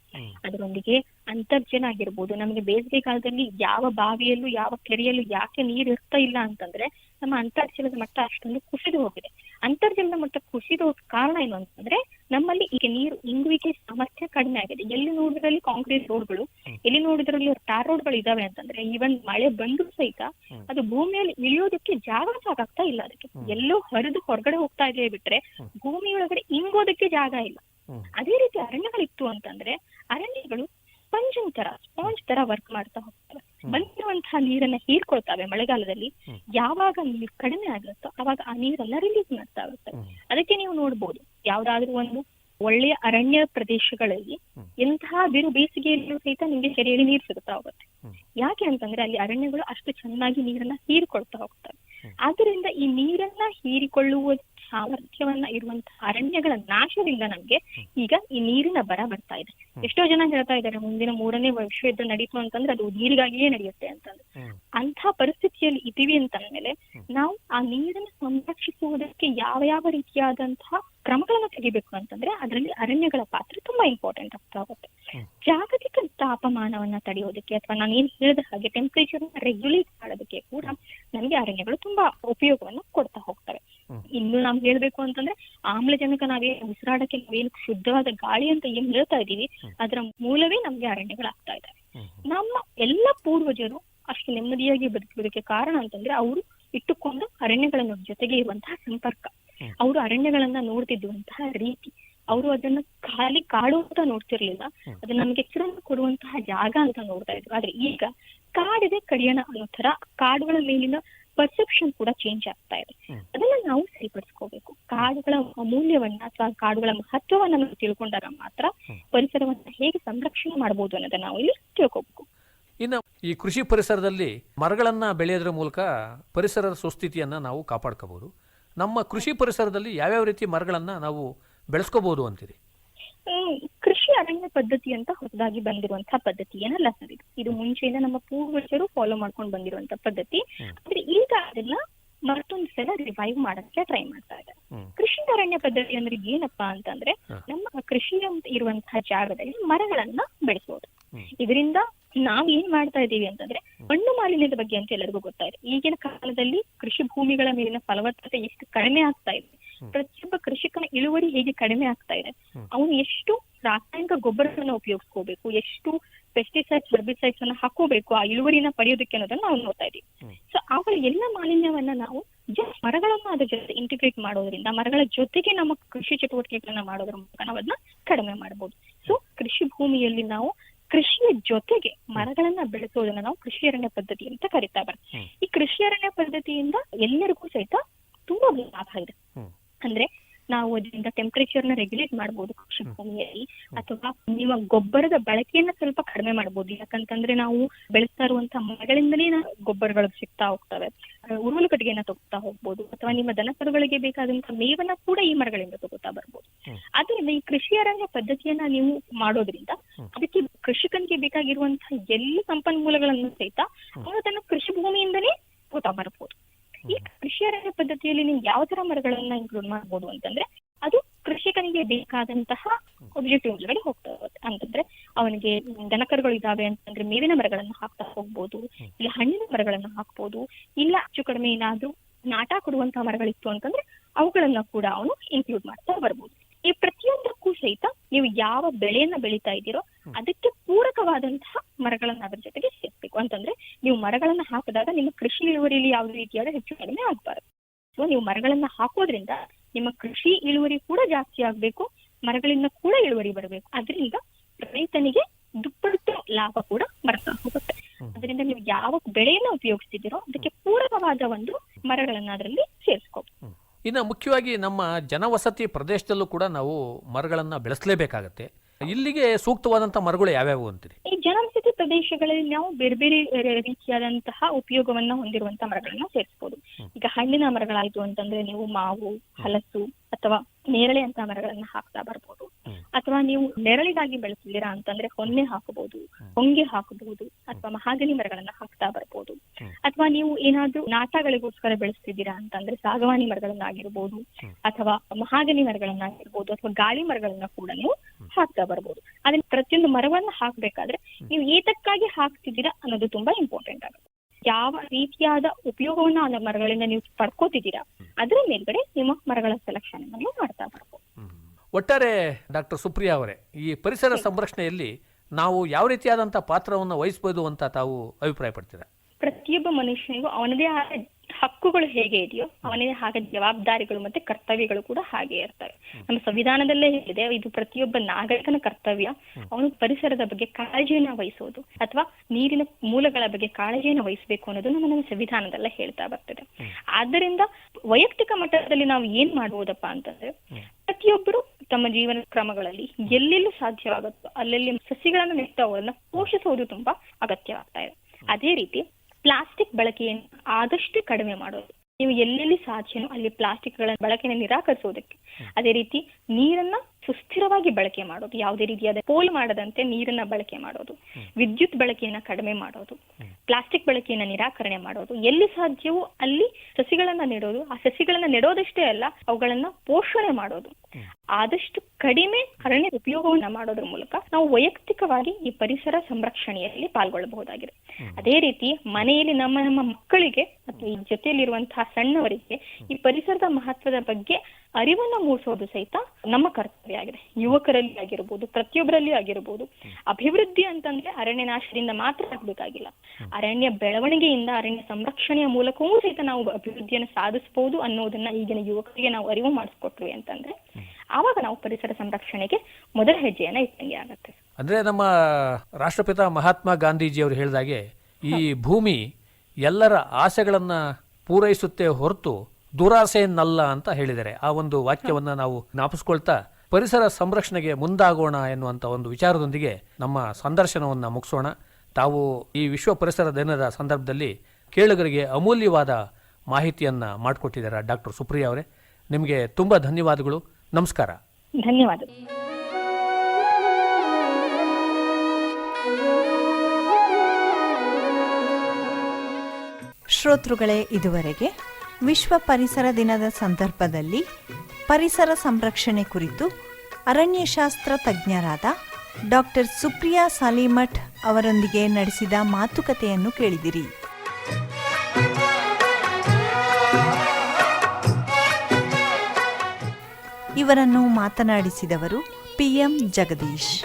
Speaker 6: ಅದರೊಂದಿಗೆ ಅಂತರ್ಜಲ ಆಗಿರ್ಬೋದು ನಮಗೆ ಬೇಸಿಗೆ ಕಾಲದಲ್ಲಿ ಯಾವ ಬಾವಿಯಲ್ಲೂ ಯಾವ ಕೆರೆಯಲ್ಲೂ ಯಾಕೆ ನೀರು ಇರ್ತಾ ಇಲ್ಲ ಅಂತಂದ್ರೆ ನಮ್ಮ ಅಂತರ್ಜಲದ ಮಟ್ಟ ಅಷ್ಟೊಂದು ಕುಸಿದು ಹೋಗಿದೆ. ಅಂತರ್ಜಲದ ಮಟ್ಟ ಕುಸಿದು ಹೋಗೋ ಕಾರಣ ಏನು ಅಂತಂದ್ರೆ ನಮ್ಮಲ್ಲಿ ಈಗ ನೀರು ಇಂಗುವಿಕೆ ಸಾಮರ್ಥ್ಯ ಕಡಿಮೆ ಆಗಿದೆ ಎಲ್ಲಿ ನೋಡಿದ್ರಲ್ಲಿ ಕಾಂಕ್ರೀಟ್ ರೋಡ್ಗಳು ಎಲ್ಲಿ ನೋಡಿದ್ರಲ್ಲಿ ಟಾರ್ ರೋಡ್ಗಳು ಇದಾವೆ ಅಂತಂದ್ರೆ ಈವನ್ ಮಳೆ ಬಂದ್ರು ಸಹಿತ. ಅದು ಭೂಮಿಯಲ್ಲಿ ಇಳಿಯೋದಕ್ಕೆ ಜಾಗ ಸಾಕಾಗ್ತಾ ಇಲ್ಲ ಅದಕ್ಕೆ ಎಲ್ಲೋ ಹರಿದು ಹೊರಗಡೆ ಹೋಗ್ತಾ ಇದೆ ಬಿಟ್ರೆ. ಭೂಮಿಯೊಳಗಡೆ ಇಂಗೋದಕ್ಕೆ ಜಾಗ ಇಲ್ಲ. ಅದೇ ರೀತಿ ಅರಣ್ಯಗಳಿತ್ತು ಅಂತಂದ್ರೆ ಅರಣ್ಯಗಳು ಸ್ಪಂಜಿನ ತರ ಸ್ಪಾಂಜ್ ತರ ವರ್ಕ್ ಮಾಡ್ತಾ ಹೋಗ್ತವೆ ಬಂದಿರುವಂತಹ ನೀರನ್ನ ಹೀರ್ಕೊಳ್ತಾವೆ ಮಳೆಗಾಲದಲ್ಲಿ. ಯಾವಾಗ ನೀರು ಕಡಿಮೆ ಆಗಿರುತ್ತೋ ಅವಾಗ ಆ ನೀರೆಲ್ಲ ರಿಲೀಸ್ ಮಾಡ್ತಾ ಇರುತ್ತೆ. ಅದಕ್ಕೆ ನೀವು ನೋಡ್ಬೋದು ಯಾವ್ದಾದ್ರು ಒಂದು ಒಳ್ಳೆಯ ಅರಣ್ಯ ಪ್ರದೇಶಗಳಲ್ಲಿ. ಎಂತಹ ಬಿರು ಬೇಸಿಗೆಯಲ್ಲೂ ಸಹಿತ ನಿಮ್ಗೆ ಕೆರೆಯಲ್ಲಿ ನೀರು ಸಿಗುತ್ತಾ ಹೋಗುತ್ತೆ. ಯಾಕೆ ಅಂತಂದ್ರೆ ಅಲ್ಲಿ ಅರಣ್ಯಗಳು ಅಷ್ಟು ಚೆನ್ನಾಗಿ ನೀರನ್ನ ಹೀರಿಕೊಳ್ತಾ ಹೋಗ್ತವೆ. ಆದ್ರಿಂದ ಈ ನೀರನ್ನ ಹೀರಿಕೊಳ್ಳುವ ಸಾಮರ್ಥ್ಯವನ್ನ ಇರುವಂತಹ ಅರಣ್ಯಗಳ ನಾಶದಿಂದ ನಮ್ಗೆ ಈಗ ಈ ನೀರಿನ ಬರ ಬರ್ತಾ ಇದೆ. ಎಷ್ಟೋ ಜನ ಹೇಳ್ತಾ ಇದ್ದಾರೆ ಮುಂದಿನ ಮೂರನೇ ವಿಶ್ವಯುದ್ಧ ನಡೀತು ಅಂತಂದ್ರೆ ಅದು ನೀರಿಗಾಗಿಯೇ ನಡೆಯುತ್ತೆ ಅಂತಂದ್ರೆ. ಅಂತ ಪರಿಸ್ಥಿತಿಯಲ್ಲಿ ಇದೀವಿ ಅಂತಂದ್ಮೇಲೆ ನಾವು ಆ ನೀರನ್ನು ಸಂರಕ್ಷಿಸುವುದಕ್ಕೆ ಯಾವ ಯಾವ ರೀತಿಯಾದಂತಹ ಕ್ರಮಗಳನ್ನ ತೆಗಿಬೇಕು ಅಂತಂದ್ರೆ ಅದರಲ್ಲಿ ಅರಣ್ಯಗಳ ಪಾತ್ರ ತುಂಬಾ ಇಂಪಾರ್ಟೆಂಟ್ ಆಗ್ತಾ ಹೋಗುತ್ತೆ. ಜಾಗತಿಕ ತಾಪಮಾನವನ್ನ ತಡೆಯೋದಕ್ಕೆ ಅಥವಾ ನಾನು ಏನ್ ಹೇಳಿದ ಹಾಗೆ ಟೆಂಪರೇಚರ್ ರೆಗ್ಯುಲೇಟ್ ಮಾಡೋದಕ್ಕೆ ಕೂಡ ನಮಗೆ ಅರಣ್ಯಗಳು ತುಂಬಾ ಉಪಯೋಗವನ್ನ ಕೊಡ್ತಾ ಹೋಗ್ತವೆ. ಇನ್ನು ನಾವು ಹೇಳ್ಬೇಕು ಅಂತಂದ್ರೆ ಆಮ್ಲಜನಕ ನಾವೇನು ಉಸಿರಾಡಕ್ಕೆ ನಾವೇನು ಶುದ್ಧವಾದ ಗಾಳಿ ಅಂತ ಏನ್ ಹೇಳ್ತಾ ಇದೀವಿ ಅದರ ಮೂಲವೇ ನಮ್ಗೆ ಅರಣ್ಯಗಳಾಗ್ತಾ ಇದ್ದಾವೆ ನಮ್ಮ ಎಲ್ಲ ಪೂರ್ವಜರು ಅಷ್ಟು ನೆಮ್ಮದಿಯಾಗಿ ಬದುಕುವುದಕ್ಕೆ ಕಾರಣ ಅಂತಂದ್ರೆ ಅವರು ಇಟ್ಟುಕೊಂಡು ಅರಣ್ಯಗಳ ಜೊತೆಗೆ ಇರುವಂತಹ ಸಂಪರ್ಕ. ಅವರು ಅರಣ್ಯಗಳನ್ನ ನೋಡ್ತಿದ್ದುವಂತಹ ರೀತಿ ಅವರು ಅದನ್ನ ಖಾಲಿ ಕಾಡು ಅಂತ ನೋಡ್ತಿರ್ಲಿಲ್ಲ.
Speaker 5: ಅದನ್ನ
Speaker 6: ಅದು ನಮ್ಗೆ ಕಿರಣ ಕೊಡುವಂತಹ ಜಾಗ ಅಂತ ನೋಡ್ತಾ ಇದ್ರು ಆದ್ರೆ ಈಗ ಕಾಡಿದೆ ಕಡಿಯೋಣ ಅನ್ನೋ ತರ ಕಾಡುಗಳ ಮೇಲಿನ ಪರ್ಸೆಪ್ಷನ್ ಕೂಡ ಚೇಂಜ್ ಆಗ್ತಾ ಇದೆ. ಅದನ್ನ ನಾವು ಸರಿಪಡಿಸ್ಕೋಬೇಕು. ಕಾಡುಗಳ ಅಮೂಲ್ಯವನ್ನ ಅಥವಾ ಕಾಡುಗಳ ಮಹತ್ವವನ್ನ ನಾವು ತಿಳ್ಕೊಂಡಾಗ ಮಾತ್ರ. ಪರಿಸರವನ್ನ ಹೇಗೆ ಸಂರಕ್ಷಣೆ ಮಾಡಬಹುದು ಅನ್ನೋದನ್ನ ನಾವು ಇಲ್ಲಿ ತಿಳ್ಕೋಬೇಕು.
Speaker 5: ಇನ್ನು ಈ ಕೃಷಿ ಪರಿಸರದಲ್ಲಿ ಮರಗಳನ್ನ ಬೆಳೆಯೋದ್ರ ಮೂಲಕ ಪರಿಸರದ ಸುಸ್ಥಿತಿಯನ್ನ ನಾವು ಕಾಪಾಡ್ಕೋಬಹುದು ನಮ್ಮ ಕೃಷಿ ಪರಿಸರದಲ್ಲಿ ಯಾವ್ಯಾವ ರೀತಿ ಮರಗಳನ್ನು ನಾವು ಬೆಳೆಸ್ಕೋಬಹುದು ಅಂತೀರಿ?
Speaker 6: ಕೃಷಿ ಅರಣ್ಯ ಪದ್ಧತಿ ಅಂತ ಹೊಸದಾಗಿ ಬಂದಿರುವಂತಹ ಪದ್ಧತಿ ಏನಲ್ಲ ಸರ್ ಇದು? ಮುಂಚೆಯಿಂದ ನಮ್ಮ ಪೂರ್ವಜರು ಫಾಲೋ ಮಾಡ್ಕೊಂಡು ಬಂದಿರುವಂತಹ ಪದ್ಧತಿ. ಆದ್ರೆ ಈಗ ಅದನ್ನ ಮತ್ತೊಂದು ಸಲ ರಿವೈವ್ ಮಾಡಕ್ಕೆ ಟ್ರೈ ಮಾಡ್ತಾ
Speaker 5: ಇದೆ.
Speaker 6: ಕೃಷಿ ಅರಣ್ಯ ಪದ್ಧತಿ ಅಂದ್ರೆ ಏನಪ್ಪಾ ಅಂತಂದ್ರೆ ನಮ್ಮ ಕೃಷಿ ಅಂತ ಇರುವಂತಹ ಜಾಗದಲ್ಲಿ ಮರಗಳನ್ನ ಬೆಳೆಸೋದು. ಇದರಿಂದ ನಾವ್ ಏನ್ ಮಾಡ್ತಾ ಇದೀವಿ ಅಂತಂದ್ರೆ ಮಣ್ಣು ಮಾಲಿನ್ಯದ ಬಗ್ಗೆ ಅಂತ ಎಲ್ಲರಿಗೂ ಗೊತ್ತಾಯಿದೆ ಈಗಿನ ಕಾಲದಲ್ಲಿ ಕೃಷಿ ಭೂಮಿಗಳ ಮೇಲಿನ ಫಲವತ್ತತೆ ಎಷ್ಟು ಕಡಿಮೆ ಆಗ್ತಾ ಇದೆ. ಪ್ರತಿಯೊಬ್ಬ ಕೃಷಿಕನ ಇಳುವರಿ ಹೇಗೆ ಕಡಿಮೆ ಆಗ್ತಾ ಇದೆ. ಅವನು ಎಷ್ಟು ರಾಸಾಯನಿಕ ಗೊಬ್ಬರಗಳನ್ನ ಉಪಯೋಗಿಸ್ಕೋಬೇಕು ಎಷ್ಟು ಪೆಸ್ಟಿಸೈಡ್ಸ್ ಹೆರ್ಬಿಸೈಡ್ಸ್ ಅನ್ನ ಹಾಕೋಬೇಕು ಆ ಇಳುವರಿನ ಪಡೆಯೋದಕ್ಕೆ ಅನ್ನೋದನ್ನ ನಾವು ನೋಡ್ತಾ ಇದೀವಿ ಅವುಗಳ ಎಲ್ಲ ಮಾಲಿನ್ಯವನ್ನ ನಾವು ಜಸ್ಟ್ ಮರಗಳನ್ನ ಅದ್ರ ಜೊತೆ ಇಂಟಿಗ್ರೇಟ್ ಮಾಡೋದ್ರಿಂದ ಮರಗಳ ಜೊತೆಗೆ ನಮ್ಮ ಕೃಷಿ ಚಟುವಟಿಕೆಗಳನ್ನ ಮಾಡೋದ್ರ ಮೂಲಕ ನಾವು ಅದನ್ನ ಕಡಿಮೆ ಮಾಡಬಹುದು ಸೊ ಕೃಷಿ ಭೂಮಿಯಲ್ಲಿ ನಾವು ಕೃಷಿಯ ಜೊತೆಗೆ ಮರಗಳನ್ನ ಬೆಳೆಸೋದನ್ನ ನಾವು ಕೃಷಿ ಅರಣ್ಯ ಪದ್ಧತಿ ಅಂತ ಕರಿತಾ ಬರ್ತೀವಿ ಈ ಕೃಷಿ ಅರಣ್ಯ ಪದ್ಧತಿಯಿಂದ ಎಲ್ಲರಿಗೂ ಸಹಿತ ತುಂಬಾ ಲಾಭ ಇದೆ. ಅಂದ್ರೆ ನಾವು ಅದರಿಂದ ಟೆಂಪರೇಚರ್ನ ರೆಗ್ಯುಲೇಟ್ ಮಾಡಬಹುದು ಕೃಷಿ ಭೂಮಿಯಲ್ಲಿ ಅಥವಾ ನಿಮ್ಮ ಗೊಬ್ಬರದ ಬಳಕೆಯನ್ನ ಸ್ವಲ್ಪ ಕಡಿಮೆ ಮಾಡಬಹುದು ಯಾಕಂತಂದ್ರೆ ನಾವು ಬೆಳೆಸ್ತಾ ಇರುವಂತಹ ಮರಗಳಿಂದಲೇ ಗೊಬ್ಬರಗಳು ಸಿಗ್ತಾ ಹೋಗ್ತವೆ. ಉರುಳು ಕಟ್ಟಿಗೆನ ಕಟ್ಟಿಗೆಯನ್ನ ತಗೋತಾ ಹೋಗ್ಬೋದು ಅಥವಾ ನಿಮ್ಮ ದನಕರುಗಳಿಗೆ ಬೇಕಾದಂತಹ ಮೇವನ್ನ ಕೂಡ ಈ ಮರಗಳಿಂದ ತಗೋತಾ ಬರ್ಬೋದು. ಆದ್ರಿಂದ ಈ ಕೃಷಿ ಅರಣ್ಯ ಪದ್ಧತಿಯನ್ನ ನೀವು ಮಾಡೋದ್ರಿಂದ ಅದಕ್ಕೆ ಕೃಷಿಕನಿಗೆ ಬೇಕಾಗಿರುವಂತಹ ಎಲ್ಲ ಸಂಪನ್ಮೂಲಗಳನ್ನು ಸಹಿತ. ಅವನು ತನ್ನ ಕೃಷಿ ಭೂಮಿಯಿಂದಲೇ ತಗೋತಾ ಬರ್ಬೋದು. ಈ ಕೃಷಿ ಅರಣ್ಯ ಪದ್ಧತಿಯಲ್ಲಿ ನೀವು ಯಾವ ತರ ಮರಗಳನ್ನ ಇನ್ಕ್ಲೂಡ್ ಮಾಡ್ಬೋದು ಅಂತಂದ್ರೆ ಅದು ಕೃಷಿಕನಿಗೆ ಬೇಕಾದಂತಹ ಒಬ್ಜೆಕ್ಟಿವ್ ಒಳಗಡೆ ಹೋಗ್ತಾ ಹೋಗುತ್ತೆ ಅಂತಂದ್ರೆ ಅವನಿಗೆ ದನಕರುಗಳು ಇದಾವೆ ಅಂತಂದ್ರೆ ಮೇವಿನ ಮರಗಳನ್ನ ಹಾಕ್ತಾ ಹೋಗ್ಬೋದು ಇಲ್ಲ ಹಣ್ಣಿನ ಮರಗಳನ್ನ ಹಾಕ್ಬೋದು ಇಲ್ಲ ಹೆಚ್ಚು ಕಡಿಮೆ ಏನಾದ್ರೂ ನಾಟ ಕೊಡುವಂತಹ ಮರಗಳಿತ್ತು ಅಂತಂದ್ರೆ ಅವುಗಳನ್ನ ಕೂಡ ಅವನು ಇನ್ಕ್ಲೂಡ್ ಮಾಡ್ತಾ ಬರ್ಬೋದು. ಈ ಪ್ರತಿಯೊಂದಕ್ಕೂ ಸಹಿತ ನೀವು ಯಾವ ಬೆಳೆಯನ್ನ ಬೆಳೀತಾ ಇದ್ದೀರೋ ಅದಕ್ಕೆ ಪೂರಕವಾದಂತಹ ಮರಗಳನ್ನ ಅದ್ರ ಜೊತೆಗೆ ಸೇರ್ಬೇಕು ಅಂತಂದ್ರೆ ನೀವು ಮರಗಳನ್ನ ಹಾಕಿದಾಗ ನಿಮ್ಮ ಕೃಷಿ ಇಳುವರಿಯಲ್ಲಿ ಯಾವ ರೀತಿಯಾದ ಹೆಚ್ಚು ಕಡಿಮೆ ಆಗ್ಬಾರ್ದು. ಸೊ ನೀವು ಮರಗಳನ್ನ ಹಾಕೋದ್ರಿಂದ ನಿಮ್ಮ ಕೃಷಿ ಇಳುವರಿ ಕೂಡ ಜಾಸ್ತಿ ಆಗ್ಬೇಕು ಮರಗಳಿಂದ ಕೂಡ ಇಳುವರಿ ಬರಬೇಕು. ಅದರಿಂದ ರೈತನಿಗೆ ದುಪ್ಪಟ್ಟು ಲಾಭ ಕೂಡ ಬರ್ತಾ ಹೋಗುತ್ತೆ. ಅದರಿಂದ ನೀವು ಯಾವ ಬೆಳೆಯನ್ನ ಉಪಯೋಗಿಸ್ತಿದ್ದೀರೋ ಅದಕ್ಕೆ ಪೂರಕವಾದ ಒಂದು ಮರಗಳನ್ನ ಅದರಲ್ಲಿ ಸೇರಿಸ್ಕೋಬೇಕು
Speaker 5: ಇನ್ನು ಮುಖ್ಯವಾಗಿ ನಮ್ಮ ಜನವಸತಿ ಪ್ರದೇಶದಲ್ಲೂ ಕೂಡ ನಾವು ಮರಗಳನ್ನು ಬೆಳೆಸಲೇಬೇಕಾಗತ್ತೆ. ಇಲ್ಲಿಗೆ ಸೂಕ್ತವಾದಂಥ ಮರಗಳು ಯಾವ್ಯಾವು ಅಂತೀರಿ?
Speaker 6: ಪ್ರದೇಶಗಳಲ್ಲಿ ನಾವು ಬೇರೆ ಬೇರೆ ರೀತಿಯಾದಂತಹ ಉಪಯೋಗವನ್ನ ಹೊಂದಿರುವಂತಹ ಮರಗಳನ್ನ ಸೇರಿಸಬಹುದು ಈಗ ಹಣ್ಣಿನ ಮರಗಳಾಯ್ತು ಅಂತಂದ್ರೆ ನೀವು ಮಾವು ಹಲಸು ಅಥವಾ ನೇರಳೆ ಅಂತ ಮರಗಳನ್ನ ಹಾಕ್ತಾ ಬರ್ಬೋದು. ಅಥವಾ ನೀವು ನೆರಳಿಗಾಗಿ ಬೆಳೆಸಿದ್ದೀರಾ ಅಂತಂದ್ರೆ ಹೊನ್ನೆ ಹಾಕಬಹುದು ಹೊಂಗೆ ಹಾಕಬಹುದು ಅಥವಾ ಮಹಾಗನಿ ಮರಗಳನ್ನ ಹಾಕ್ತಾ ಬರ್ಬೋದು. ಅಥವಾ ನೀವು ಏನಾದ್ರೂ ನಾಟಗಳಿಗೋಸ್ಕರ ಬೆಳೆಸ್ತಿದ್ದೀರಾ ಅಂತಂದ್ರೆ ಸಾಗವಾನಿ ಮರಗಳನ್ನಾಗಿರ್ಬೋದು. ಅಥವಾ ಮಹಾಗನಿ ಮರಗಳನ್ನಾಗಿರ್ಬೋದು ಅಥವಾ ಗಾಳಿ ಮರಗಳನ್ನ ಕೂಡ ನೀವು ಹಾಕ್ತಾ ಬರ್ಬೋದು. ಅದನ್ನ ಪ್ರತಿಯೊಂದು ಮರವನ್ನ ಹಾಕ್ಬೇಕಾದ್ರೆ ನೀವು ಏತಕ್ಕಾಗಿ ಹಾಕ್ತಿದ್ದೀರಾ ಅನ್ನೋದು ತುಂಬಾ ಇಂಪಾರ್ಟೆಂಟ್ ಆಗುತ್ತೆ. ಯಾವ ರೀತಿಯಾದ ಉಪಯೋಗವನ್ನ ಆ ಮರಗಳಿಂದ ನೀವು ಪಡ್ಕೋತಿದ್ದೀರಾ ಅದರ ಮೇಲ್ಗಡೆ ನಿಮ್ಮ ಮರಗಳ ಸೆಲೆಕ್ಷನ್ ಅನ್ನು ಮಾಡ್ತಾ ಬರ್ಬೋದು.
Speaker 5: ಒಟ್ಟಾರೆ ಡಾಕ್ಟರ್ ಸುಪ್ರಿಯಾ ಅವರೇ ಈ ಪರಿಸರ ಸಂರಕ್ಷಣೆಯಲ್ಲಿ ನಾವು ಯಾವ ರೀತಿಯಾದಂತಹ ಪಾತ್ರವನ್ನು ವಹಿಸಬಹುದು ಅಂತ ತಾವು ಅಭಿಪ್ರಾಯ ಪಡ್ತೀರಾ
Speaker 6: ಪ್ರತಿಯೊಬ್ಬ ಮನುಷ್ಯನಿಗೂ ಅವನದೇ ಆದ ಹಕ್ಕುಗಳು ಹೇಗೆ ಇದೆಯೋ ಅವನಿಗೆ ಹಾಗೆ ಜವಾಬ್ದಾರಿಗಳು ಮತ್ತೆ ಕರ್ತವ್ಯಗಳು ಕೂಡ ಹಾಗೆ ಇರ್ತವೆ. ನಮ್ಮ ಸಂವಿಧಾನದಲ್ಲೇ ಹೇಳಿದೆ ಇದು ಪ್ರತಿಯೊಬ್ಬ ನಾಗರಿಕನ ಕರ್ತವ್ಯ. ಅವನು ಪರಿಸರದ ಬಗ್ಗೆ ಕಾಳಜಿಯನ್ನ ವಹಿಸುವುದು ಅಥವಾ ನೀರಿನ ಮೂಲಗಳ ಬಗ್ಗೆ ಕಾಳಜಿಯನ್ನ ವಹಿಸಬೇಕು ಅನ್ನೋದು ನಮ್ಮ ಸಂವಿಧಾನದಲ್ಲೇ ಹೇಳ್ತಾ ಬರ್ತದೆ. ಆದ್ದರಿಂದ ವೈಯಕ್ತಿಕ ಮಟ್ಟದಲ್ಲಿ ನಾವು ಏನ್ ಮಾಡುವುದಪ್ಪ ಅಂತಂದ್ರೆ ಪ್ರತಿಯೊಬ್ಬರು ತಮ್ಮ ಜೀವನ ಕ್ರಮಗಳಲ್ಲಿ ಎಲ್ಲೆಲ್ಲೂ ಸಾಧ್ಯವಾಗುತ್ತೋ ಅಲ್ಲೆಲ್ಲಿ ಸಸಿಗಳನ್ನು ನೆಟ್ಟು ಪೋಷಿಸೋದು ಪೋಷಿಸುವುದು ತುಂಬಾ ಅಗತ್ಯವಾಗ್ತಾ ಇದೆ. ಅದೇ ರೀತಿ ಪ್ಲಾಸ್ಟಿಕ್ ಬಳಕೆಯನ್ನು ಆದಷ್ಟು ಕಡಿಮೆ ಮಾಡೋದು. ನೀವು ಎಲ್ಲೆಲ್ಲಿ ಸಾಧ್ಯನೋ ಅಲ್ಲಿ ಪ್ಲಾಸ್ಟಿಕ್ಗಳ ಬಳಕೆಯನ್ನು ನಿರಾಕರಿಸೋದಕ್ಕೆ. ಅದೇ ರೀತಿ ನೀರನ್ನ ಸುಸ್ಥಿರವಾಗಿ ಬಳಕೆ ಮಾಡೋದು ಯಾವುದೇ ರೀತಿಯಾದ ಪೋಲ್ ಮಾಡದಂತೆ ನೀರನ್ನ ಬಳಕೆ ಮಾಡೋದು ವಿದ್ಯುತ್ ಬಳಕೆಯನ್ನ ಕಡಿಮೆ ಮಾಡೋದು ಪ್ಲಾಸ್ಟಿಕ್ ಬಳಕೆಯನ್ನ ನಿರಾಕರಣೆ ಮಾಡೋದು ಎಲ್ಲಿ ಸಾಧ್ಯವೋ ಅಲ್ಲಿ ಸಸಿಗಳನ್ನ ನೆಡೋದು ಆ ಸಸಿಗಳನ್ನ ನೆಡೋದಷ್ಟೇ ಅಲ್ಲ ಅವುಗಳನ್ನ ಪೋಷಣೆ ಮಾಡೋದು. ಆದಷ್ಟು ಕಡಿಮೆ ಅರಣ್ಯ ಉಪಯೋಗವನ್ನ ಮಾಡೋದ್ರ ಮೂಲಕ ನಾವು ವೈಯಕ್ತಿಕವಾಗಿ ಈ ಪರಿಸರ ಸಂರಕ್ಷಣೆಯಲ್ಲಿ ಪಾಲ್ಗೊಳ್ಳಬಹುದಾಗಿದೆ. ಅದೇ ರೀತಿ ಮನೆಯಲ್ಲಿ ನಮ್ಮ ನಮ್ಮ ಮಕ್ಕಳಿಗೆ ಮತ್ತು ಈ ಜೊತೆಯಲ್ಲಿರುವಂತಹ ಸಣ್ಣವರಿಗೆ ಈ ಪರಿಸರದ ಮಹತ್ವದ ಬಗ್ಗೆ ಅರಿವನ್ನ ಮೂಡಿಸೋದು ಸಹಿತ ನಮ್ಮ ಕರ್ತವ್ಯ. ಆಗಿದೆ. ಯುವಕರಲ್ಲಿ ಆಗಿರ್ಬೋದು ಪ್ರತಿಯೊಬ್ಬರಲ್ಲಿ ಆಗಿರ್ಬೋದು. ಅಭಿವೃದ್ಧಿ ಅಂತಂದ್ರೆ ಅರಣ್ಯ ನಾಶದಿಂದ ಮಾತ್ರ ಆಗ್ಬೇಕಾಗಿಲ್ಲ. ಅರಣ್ಯ ಬೆಳವಣಿಗೆಯಿಂದ ಅರಣ್ಯ ಸಂರಕ್ಷಣೆಯ ಮೂಲಕವೂ ಸಹಿತ ನಾವು ಅಭಿವೃದ್ಧಿಯನ್ನು ಸಾಧಿಸಬಹುದು ಅನ್ನೋದನ್ನ ಈಗಿನ ಯುವಕರಿಗೆ ನಾವು ಅರಿವು ಮಾಡಿಸ್ಕೊಟ್ವಿ ಅಂತಂದ್ರೆ ಆವಾಗ ನಾವು ಪರಿಸರ ಸಂರಕ್ಷಣೆಗೆ ಮೊದಲ ಹೆಜ್ಜೆಯನ್ನ ಇಟ್ಟಂಗೆ ಆಗತ್ತೆ.
Speaker 5: ಅಂದ್ರೆ ನಮ್ಮ ರಾಷ್ಟ್ರಪಿತ ಮಹಾತ್ಮ ಗಾಂಧೀಜಿ ಅವರು ಹೇಳಿದಾಗೆ ಈ ಭೂಮಿ ಎಲ್ಲರ ಆಸೆಗಳನ್ನ ಪೂರೈಸುತ್ತೆ ಹೊರತು ದುರಾಸೆಯನ್ನಲ್ಲ ಅಂತ ಹೇಳಿದರೆ ಆ ಒಂದು ವಾಕ್ಯವನ್ನ ನಾವು ಜ್ಞಾಪಿಸ್ಕೊಳ್ತಾ ಪರಿಸರ ಸಂರಕ್ಷಣೆಗೆ ಮುಂದಾಗೋಣ ಎನ್ನುವಂಥ ಒಂದು ವಿಚಾರದೊಂದಿಗೆ ನಮ್ಮ ಸಂದರ್ಶನವನ್ನು ಮುಗಿಸೋಣ. ತಾವು ಈ ವಿಶ್ವ ಪರಿಸರ ದಿನದ ಸಂದರ್ಭದಲ್ಲಿ ಕೇಳುಗರಿಗೆ ಅಮೂಲ್ಯವಾದ ಮಾಹಿತಿಯನ್ನು ಮಾಡಿಕೊಟ್ಟಿದ್ದಾರೆ ಡಾಕ್ಟರ್ ಸುಪ್ರಿಯಾ ಅವರೇ. ನಿಮಗೆ ತುಂಬ ಧನ್ಯವಾದಗಳು. ನಮಸ್ಕಾರ.
Speaker 6: ಧನ್ಯವಾದ
Speaker 4: ಶ್ರೋತೃಗಳೇ ಇದುವರೆಗೆ ವಿಶ್ವ ಪರಿಸರ ದಿನದ ಸಂದರ್ಭದಲ್ಲಿ ಪರಿಸರ ಸಂರಕ್ಷಣೆ ಕುರಿತು ಅರಣ್ಯಶಾಸ್ತ್ರ ತಜ್ಞರಾದ ಡಾಕ್ಟರ್ ಸುಪ್ರಿಯಾ ಸಾಲಿಮಠ್ ಅವರೊಂದಿಗೆ ನಡೆಸಿದ ಮಾತುಕತೆಯನ್ನು ಕೇಳಿದಿರಿ. ಇವರನ್ನು ಮಾತನಾಡಿಸಿದವರು ಪಿಎಂ ಜಗದೀಶ್.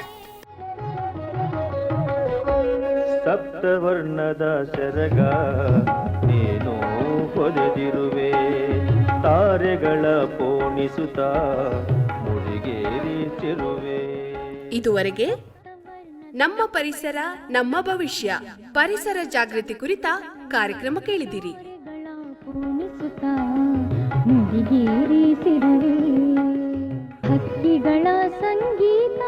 Speaker 2: ಸಪ್ತವರ್ಣದ ಸೆರಗ ನೀನು ಹೊದೆದಿರುವೆ ತಾರೆಗಳ ಪೋಣಿಸುತ್ತ ಮುಡಿಗೇರಿಸಿರುವೆ
Speaker 1: ಇದುವರೆಗೆ ನಮ್ಮ ಪರಿಸರ ನಮ್ಮ ಭವಿಷ್ಯ ಪರಿಸರ ಜಾಗೃತಿ ಕುರಿತ ಕಾರ್ಯಕ್ರಮ ಕೇಳಿದಿರಿ.
Speaker 3: ಹಕ್ಕಿಗಳ ಸಂಗೀತ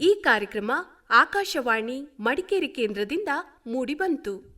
Speaker 1: ಈ ಕಾರ್ಯಕ್ರಮ ಆಕಾಶವಾಣಿ ಮಡಿಕೇರಿ ಕೇಂದ್ರದಿಂದ ಮೂಡಿಬಂತು.